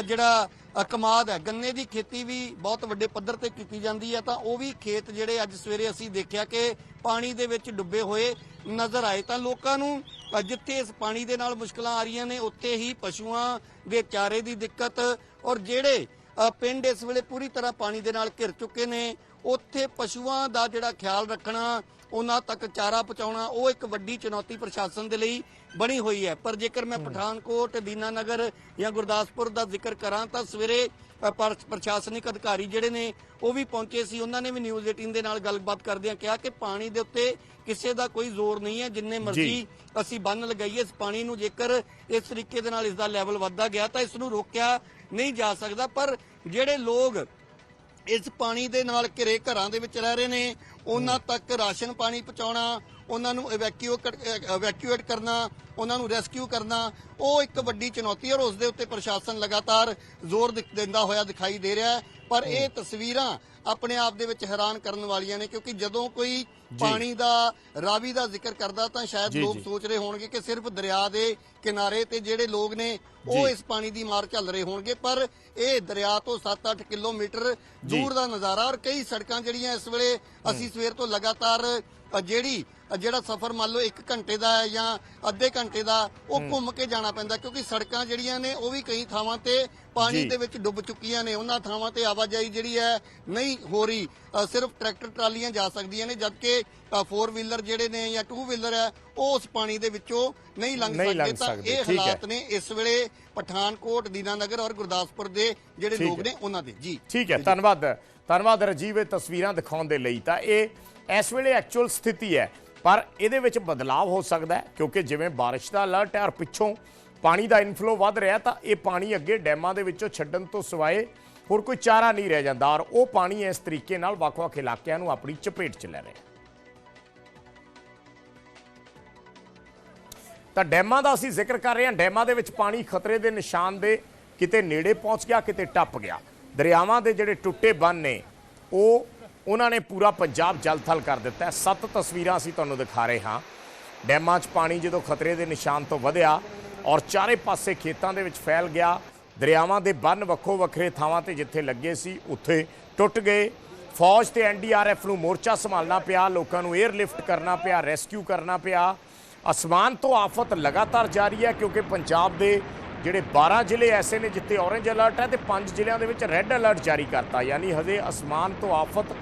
ਜਿਹੜਾ ਕਮਾਦ ਹੈ, ਗੰਨੇ ਦੀ ਖੇਤੀ ਵੀ ਬਹੁਤ ਵੱਡੇ ਪੱਧਰ ਤੇ ਕੀਤੀ ਜਾਂਦੀ ਹੈ, ਤਾਂ ਉਹ ਵੀ ਖੇਤ ਜਿਹੜੇ ਅੱਜ ਸਵੇਰੇ ਅਸੀਂ ਦੇਖਿਆ ਕਿ ਪਾਣੀ ਦੇ ਵਿੱਚ ਡੁੱਬੇ ਹੋਏ ਨਜ਼ਰ ਆਏ, ਤਾਂ ਲੋਕਾਂ ਨੂੰ ਜਿੱਥੇ ਇਸ ਪਾਣੀ ਦੇ ਨਾਲ ਮੁਸ਼ਕਲਾਂ ਆ ਰਹੀਆਂ ਨੇ ਉੱਥੇ ਹੀ ਪਸ਼ੂਆਂ ਦੇ ਚਾਰੇ ਦੀ ਦਿੱਕਤ ਔਰ ਜਿਹੜੇ ਪਿੰਡ ਇਸ ਵੇਲੇ ਪੂਰੀ ਤਰ੍ਹਾਂ ਪਾਣੀ ਦੇ ਨਾਲ ਘਿਰ ਚੁੱਕੇ ਨੇ ਉੱਥੇ ਪਸ਼ੂਆਂ ਦਾ ਜਿਹੜਾ ਖਿਆਲ ਰੱਖਣਾ ਉਹਨਾਂ ਤੱਕ ਚਾਰਾ ਪਹੁੰਚਾਉਣਾ ਉਹ ਇੱਕ ਵੱਡੀ ਚੁਣੌਤੀ ਪ੍ਰਸ਼ਾਸਨ ਦੇ ਲਈ ਬਣੀ ਹੋਈ ਹੈ। ਪਰ ਜੇਕਰ ਮੈਂ ਪਠਾਨਕੋਟ ਦੀਨਾਨਗਰ ਜਾਂ ਗੁਰਦਾਸਪੁਰ ਦਾ ਜ਼ਿਕਰ ਕਰਾਂ ਤਾਂ ਸਵੇਰੇ ਪ੍ਰਸ਼ਾਸਨਿਕ ਅਧਿਕਾਰੀ ਜਿਹੜੇ ਨੇ ਉਹ ਵੀ ਪਹੁੰਚੇ ਸੀ। ਉਹਨਾਂ ਨੇ ਵੀ ਨਿਊਜ਼ 18 ਦੇ ਨਾਲ ਗੱਲਬਾਤ ਕਰਦਿਆਂ ਕਿਹਾ ਕਿ ਪਾਣੀ ਦੇ ਉੱਤੇ ਕਿਸੇ ਦਾ ਕੋਈ ਜ਼ੋਰ ਨਹੀਂ ਹੈ ਜਿੰਨੇ ਮਰਜ਼ੀ ਅਸੀਂ ਬੰਨ ਲਗਾਈਏ ਇਸ ਪਾਣੀ ਨੂੰ ਜੇਕਰ ਇਸ ਤਰੀਕੇ ਦੇ ਨਾਲ ਇਸ ਦਾ ਲੈਵਲ ਵੱਧਦਾ ਗਿਆ ਤਾਂ ਇਸ ਨੂੰ ਰੋਕਿਆ ਨਹੀਂ ਜਾ ਸਕਦਾ। ਪਰ ਜਿਹੜੇ ਲੋਕ ਇਸ ਪਾਣੀ ਦੇ ਨਾਲ ਘਿਰੇ ਘਰਾਂ ਦੇ ਵਿੱਚ ਰਹਿ ਰਹੇ ਨੇ ਉਹਨਾਂ ਤੱਕ ਰਾਸ਼ਨ ਪਾਣੀ ਪਹੁੰਚਾਉਣਾ ਉਹਨਾਂ ਨੂੰ ਇਵੈਕਿਊਏਟ ਕਰਨਾ ਉਹਨਾਂ ਨੂੰ ਰੈਸਕਿਊ ਕਰਨਾ ਉਹ ਇੱਕ ਵੱਡੀ ਚੁਣੌਤੀ ਹੈ ਔਰ ਉਸ ਦੇ ਉੱਤੇ ਪ੍ਰਸ਼ਾਸਨ ਲਗਾਤਾਰ ਜ਼ੋਰ ਦਿੰਦਾ ਹੋਇਆ ਦਿਖਾਈ ਦੇ ਰਿਹਾ ਹੈ। ਪਰ ਇਹ ਤਸਵੀਰਾਂ ਆਪਣੇ ਆਪ ਦੇ ਵਿੱਚ ਹੈਰਾਨ ਕਰਨ ਵਾਲੀਆਂ ਨੇ ਕਿਉਂਕਿ ਜਦੋਂ ਕੋਈ ਪਾਣੀ ਦਾ ਰਾਵੀ ਦਾ ਜ਼ਿਕਰ ਕਰਦਾ ਤਾਂ ਸ਼ਾਇਦ ਲੋਕ। ਸੋਚ ਰਹੇ ਹੋਣਗੇ ਕਿ ਸਿਰਫ ਦਰਿਆ ਦੇ ਕਿਨਾਰੇ ਤੇ ਜਿਹੜੇ ਲੋਕ ਨੇ ਉਹ ਇਸ ਪਾਣੀ ਦੀ ਮਾਰ ਝੱਲ ਰਹੇ ਹੋਣਗੇ। ਪਰ ਇਹ ਦਰਿਆ ਤੋਂ 7-8 ਕਿਲੋਮੀਟਰ ਦੂਰ ਦਾ ਨਜ਼ਾਰਾ ਔਰ ਕਈ ਸੜਕਾਂ ਜਿਹੜੀਆਂ ਇਸ ਵੇਲੇ ਅਸੀਂ ਸਵੇਰ ਤੋਂ ਲਗਾਤਾਰ ਜਿਹੜੀ ਜਿਹੜਾ ਸਫ਼ਰ ਮੰਨ ਲਓ 1 ਘੰਟੇ ਦਾ ਹੈ ਜਾਂ ਅੱਧੇ ਘੰਟੇ ਦਾ ਉਹ ਘੁੰਮ ਕੇ ਜਾਣਾ ਪੈਂਦਾ ਕਿਉਂਕਿ ਸੜਕਾਂ ਜਿਹੜੀਆਂ ਨੇ ਉਹ ਵੀ ਕਈ ਥਾਵਾਂ ਤੇ ਪਾਣੀ। ਦੇ ਵਿੱਚ ਡੁੱਬ ਚੁੱਕੀਆਂ ਨੇ ਉਹਨਾਂ ਥਾਵਾਂ ਤੇ ਆਵਾਜਾਈ ਜਿਹੜੀ ਹੈ ਨਹੀਂ ਹੋ ਰਹੀ। ਸਿਰਫ ਟਰੈਕਟਰ ਟਰਾਲੀਆਂ ਜਾ ਸਕਦੀਆਂ ਨੇ ਜਦਕਿ 4 ਵੀਲਰ ਜਿਹੜੇ ਨੇ ਜਾਂ 2 ਵੀਲਰ ਹੈ ਉਹ ਉਸ ਪਾਣੀ ਦੇ ਵਿੱਚੋਂ ਨਹੀਂ ਲੰਘ ਸਕਦੇ। ਤਾਂ ਇਹ। ਹਾਲਾਤ ਨੇ ਇਸ ਵੇਲੇ ਪਠਾਨਕੋਟ ਦੀਨਾਨਗਰ ਔਰ ਗੁਰਦਾਸਪੁਰ ਦੇ ਜਿਹੜੇ ਲੋਕ। ਨੇ ਉਹਨਾਂ ਦੇ। ਜੀ। ਠੀਕ ਹੈ ਧੰਨਵਾਦ ਧੰਨਵਾਦ ਰਜੀਵ ਇਹ ਤਸਵੀਰਾਂ ਦਿਖਾਉਣ ਦੇ ਲਈ। ਤਾਂ ਇਹ ਇਸ ਵੇਲੇ ਐਕਚੁਅਲ ਸਥਿਤੀ ਹੈ, ਪਰ ਇਹਦੇ ਵਿੱਚ ਬਦਲਾਅ ਹੋ ਸਕਦਾ ਹੈ, ਕਿਉਂਕਿ ਜਿਵੇਂ ਬਾਰਿਸ਼ ਦਾ ਅਲਰਟ ਹੈ ਔਰ ਪਿੱਛੋਂ ਪਾਣੀ ਦਾ ਇਨਫਲੋ ਵੱਧ ਰਿਹਾ ਤਾਂ ਇਹ ਪਾਣੀ ਅੱਗੇ ਡੈਮਾਂ ਦੇ ਵਿੱਚੋਂ ਛੱਡਣ ਤੋਂ ਸਿਵਾਏ ਹੋਰ ਕੋਈ ਚਾਰਾ ਨਹੀਂ ਰਹਿ ਜਾਂਦਾ ਔਰ ਉਹ ਪਾਣੀ ਇਸ ਤਰੀਕੇ ਨਾਲ ਵੱਖ-ਵੱਖ ਇਲਾਕਿਆਂ ਨੂੰ ਆਪਣੀ ਚਪੇਟ 'ਚ ਲੈ ਰਿਹਾ ਤਾਂ ਡੈਮਾਂ ਦਾ ਅਸੀਂ ਜ਼ਿਕਰ ਕਰ ਰਹੇ ਹਾਂ, ਡੈਮਾਂ ਦੇ ਵਿੱਚ ਪਾਣੀ ਖਤਰੇ ਦੇ ਨਿਸ਼ਾਨ ਦੇ ਕਿਤੇ ਨੇੜੇ ਪਹੁੰਚ ਗਿਆ, ਕਿਤੇ ਟੱਪ ਗਿਆ। ਦਰਿਆਵਾਂ ਦੇ ਜਿਹੜੇ ਟੁੱਟੇ ਬੰਨ ਨੇ, ਉਹ ਉਹਨਾਂ ਨੇ ਪੂਰਾ ਪੰਜਾਬ ਜਲਥਲ ਕਰ ਦਿੱਤਾ ਸੱਤ ਤਸਵੀਰਾਂ ਅਸੀਂ ਤੁਹਾਨੂੰ ਦਿਖਾ ਰਹੇ ਹਾਂ। ਡੈਮਾਂ 'ਚ ਪਾਣੀ ਜਦੋਂ ਖਤਰੇ ਦੇ ਨਿਸ਼ਾਨ ਤੋਂ ਵਧਿਆ ਔਰ ਚਾਰੇ ਪਾਸੇ ਖੇਤਾਂ ਦੇ ਵਿੱਚ ਫੈਲ ਗਿਆ, ਦਰਿਆਵਾਂ ਦੇ ਬੰਨ ਵੱਖੋ ਵੱਖਰੇ ਥਾਵਾਂ ਤੇ ਜਿੱਥੇ ਲੱਗੇ ਸੀ, ਉੱਥੇ ਟੁੱਟ ਗਏ। ਫੌਜ ਤੇ ਐਨਡੀਆਰਐਫ ਨੂੰ ਮੋਰਚਾ ਸੰਭਾਲਣਾ ਪਿਆ, ਲੋਕਾਂ ਨੂੰ 에ਅਰਲਿਫਟ ਕਰਨਾ ਪਿਆ, ਰੈਸਕਿਊ ਕਰਨਾ ਪਿਆ। ਅਸਮਾਨ ਤੋਂ ਆਫਤ ਲਗਾਤਾਰ ਜਾਰੀ ਹੈ ਕਿਉਂਕਿ ਪੰਜਾਬ ਦੇ ਜਿਹੜੇ 12 ਜ਼ਿਲ੍ਹੇ ਐਸੇ ਨੇ ਜਿੱਥੇ ਔਰੇਂਜ ਅਲਰਟ ਹੈ ਤੇ 5 ਜ਼ਿਲ੍ਹਿਆਂ ਦੇ ਵਿੱਚ ਰੈੱਡ ਅਲਰਟ ਜਾਰੀ ਕਰਤਾ। ਯਾਨੀ ਹਜੇ ਅਸਮਾਨ ਤੋਂ ਆਫਤ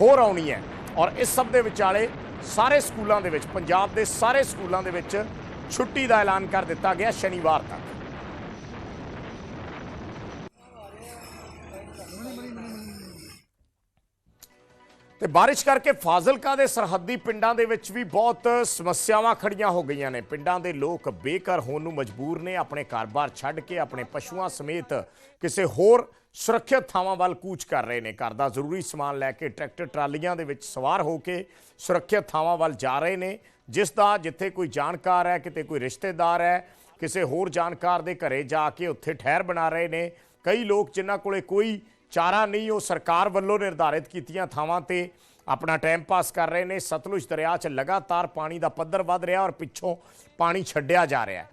ਹੋਰ ਆਉਣੀ ਹੈ। ਔਰ ਇਸ ਸਭ ਦੇ ਵਿਚਾਲੇ ਸਾਰੇ ਸਕੂਲਾਂ ਦੇ ਵਿੱਚ, ਪੰਜਾਬ ਦੇ ਸਾਰੇ ਸਕੂਲਾਂ ਦੇ ਵਿੱਚ ਛੁੱਟੀ ਦਾ ਐਲਾਨ ਕਰ ਦਿੱਤਾ ਗਿਆ ਸ਼ਨੀਵਾਰ ਤੱਕ। ਤੇ ਬਾਰਿਸ਼ ਕਰਕੇ ਫਾਜ਼ਿਲਕਾ ਦੇ ਸਰਹੱਦੀ ਪਿੰਡਾਂ ਦੇ ਵਿੱਚ ਵੀ ਬਹੁਤ ਸਮੱਸਿਆਵਾਂ ਖੜੀਆਂ ਹੋ ਗਈਆਂ ਨੇ। ਪਿੰਡਾਂ ਦੇ ਲੋਕ ਬੇਘਰ ਹੋਣ ਨੂੰ ਮਜਬੂਰ ਨੇ, ਆਪਣੇ ਘਰ-ਬਾਰ ਛੱਡ ਕੇ ਆਪਣੇ ਪਸ਼ੂਆਂ ਸਮੇਤ ਕਿਸੇ ਹੋਰ ਸੁਰੱਖਿਅਤ ਥਾਵਾਂ ਵੱਲ ਕੂਚ ਕਰ ਰਹੇ ਨੇ। ਘਰ ਦਾ ਜ਼ਰੂਰੀ ਸਮਾਨ ਲੈ ਕੇ ਟਰੈਕਟਰ ਟਰਾਲੀਆਂ ਦੇ ਵਿੱਚ ਸਵਾਰ ਹੋ ਕੇ ਸੁਰੱਖਿਅਤ ਥਾਵਾਂ ਵੱਲ ਜਾ ਰਹੇ ਨੇ। ਜਿਸ ਦਾ ਜਿੱਥੇ ਕੋਈ ਜਾਣਕਾਰ ਹੈ, ਕਿਤੇ ਕੋਈ ਰਿਸ਼ਤੇਦਾਰ ਹੈ, ਕਿਸੇ ਹੋਰ ਜਾਣਕਾਰ ਦੇ ਘਰੇ ਜਾ ਕੇ ਉੱਥੇ ਠਹਿਰ ਬਣਾ ਰਹੇ ਨੇ। ਕਈ ਲੋਕ ਜਿਨ੍ਹਾਂ ਕੋਲੇ ਕੋਈ ਚਾਰਾ ਨਹੀਂ, ਉਹ ਸਰਕਾਰ ਵੱਲੋਂ ਨਿਰਧਾਰਿਤ ਕੀਤੀਆਂ ਥਾਵਾਂ ਤੇ ਆਪਣਾ ਟਾਈਮ ਪਾਸ ਕਰ ਰਹੇ ਨੇ। ਸਤਲੁਜ ਦਰਿਆ 'ਚ ਲਗਾਤਾਰ ਪਾਣੀ ਦਾ ਪੱਧਰ ਵੱਧ ਰਿਹਾ ਔਰ ਪਿੱਛੋਂ ਪਾਣੀ ਛੱਡਿਆ ਜਾ ਰਿਹਾ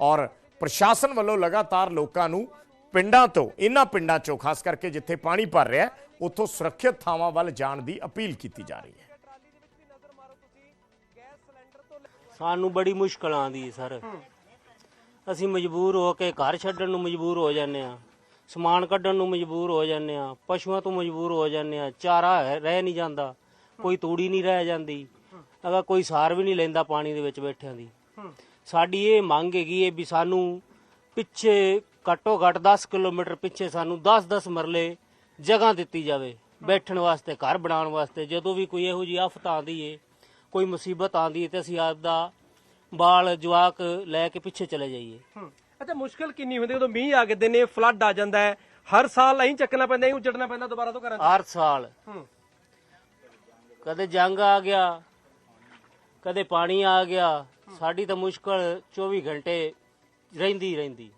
ਔਰ ਪ੍ਰਸ਼ਾਸਨ ਵੱਲੋਂ ਲਗਾਤਾਰ ਲੋਕਾਂ ਨੂੰ ਪਿੰਡਾਂ ਤੋਂ ਇਹਨਾਂ ਪਿੰਡਾਂ 'ਚੋਂ, ਖਾਸ ਕਰਕੇ ਜਿੱਥੇ ਪਾਣੀ ਭਰ ਰਿਹਾ ਉੱਥੋਂ ਸੁਰੱਖਿਅਤ ਥਾਵਾਂ ਵੱਲ ਜਾਣ ਦੀ ਅਪੀਲ ਕੀਤੀ ਜਾ ਰਹੀ ਹੈ। ਸਾਨੂੰ ਬੜੀ ਮੁਸ਼ਕਲ ਆਉਂਦੀ ਹੈ ਸਰ। ਅਸੀਂ ਮਜਬੂਰ ਹੋ ਕੇ ਘਰ ਛੱਡਣ ਨੂੰ ਮਜਬੂਰ ਹੋ ਜਾਂਦੇ ਆ ਸਮਾਨ ਕੱਢਣ ਨੂੰ ਮਜਬੂਰ ਹੋ ਜਾਂਦੇ ਆ ਪਸ਼ੂਆਂ ਤੋਂ ਮਜਬੂਰ ਹੋ ਜਾਂਦੇ ਆ ਚਾਰਾ ਰਹਿ ਨਹੀਂ ਜਾਂਦਾ, ਕੋਈ ਤੂੜੀ ਨਹੀਂ ਰਹਿ ਜਾਂਦੀ ਅਗਾ ਕੋਈ ਸਾਰ ਵੀ ਨਹੀਂ ਲੈਂਦਾ ਪਾਣੀ ਦੇ ਵਿੱਚ ਬੈਠਿਆਂ ਦੀ। ਸਾਡੀ ਇਹ ਮੰਗ ਹੈਗੀ ਹੈ ਵੀ ਸਾਨੂੰ ਪਿੱਛੇ ਘੱਟੋ ਘੱਟ 10 ਕਿਲੋਮੀਟਰ ਪਿੱਛੇ ਸਾਨੂੰ 10-10 ਮਰਲੇ ਜਗ੍ਹਾ ਦਿੱਤੀ ਜਾਵੇ ਬੈਠਣ ਵਾਸਤੇ ਘਰ ਬਣਾਉਣ ਵਾਸਤੇ ਜਦੋਂ ਵੀ ਕੋਈ ਇਹੋ ਜਿਹੀ ਆਫਤ ਆਉਂਦੀ ਏ ਕੋਈ ਮੁਸੀਬਤ ਆਉਂਦੀ ਏ ਤੇ ਅਸੀਂ ਆਪ ਦਾ ਬਾਲ ਜਵਾਕ ਲੈ ਕੇ ਪਿੱਛੇ ਚਲੇ ਜਾਈਏ। ਅੱਛਾ ਮੁਸ਼ਕਲ ਕਿੰਨੀ ਹੁੰਦੀ ਜਦੋਂ ਮੀਂਹ ਆ ਕੇ ਦਿਨੇ ਫਲੱਡ ਆ ਜਾਂਦਾ ਹੈ ਹਰ ਸਾਲ ਐਂ ਚੱਕਣਾ ਪੈਂਦਾ ਐਂ ਉੱਜੜਨਾ ਪੈਂਦਾ ਦੁਬਾਰਾ ਤੋਂ 'ਚ? ਹਰ ਸਾਲ। ਕਦੇ ਜੰਗ ਆ ਗਿਆ ਕਦੇ ਪਾਣੀ ਆ ਗਿਆ ਸਾਡੀ ਤਾਂ ਮੁਸ਼ਕਲ 24 ਘੰਟੇ ਰਹਿੰਦੀ ਹੀ ਰਹਿੰਦੀ।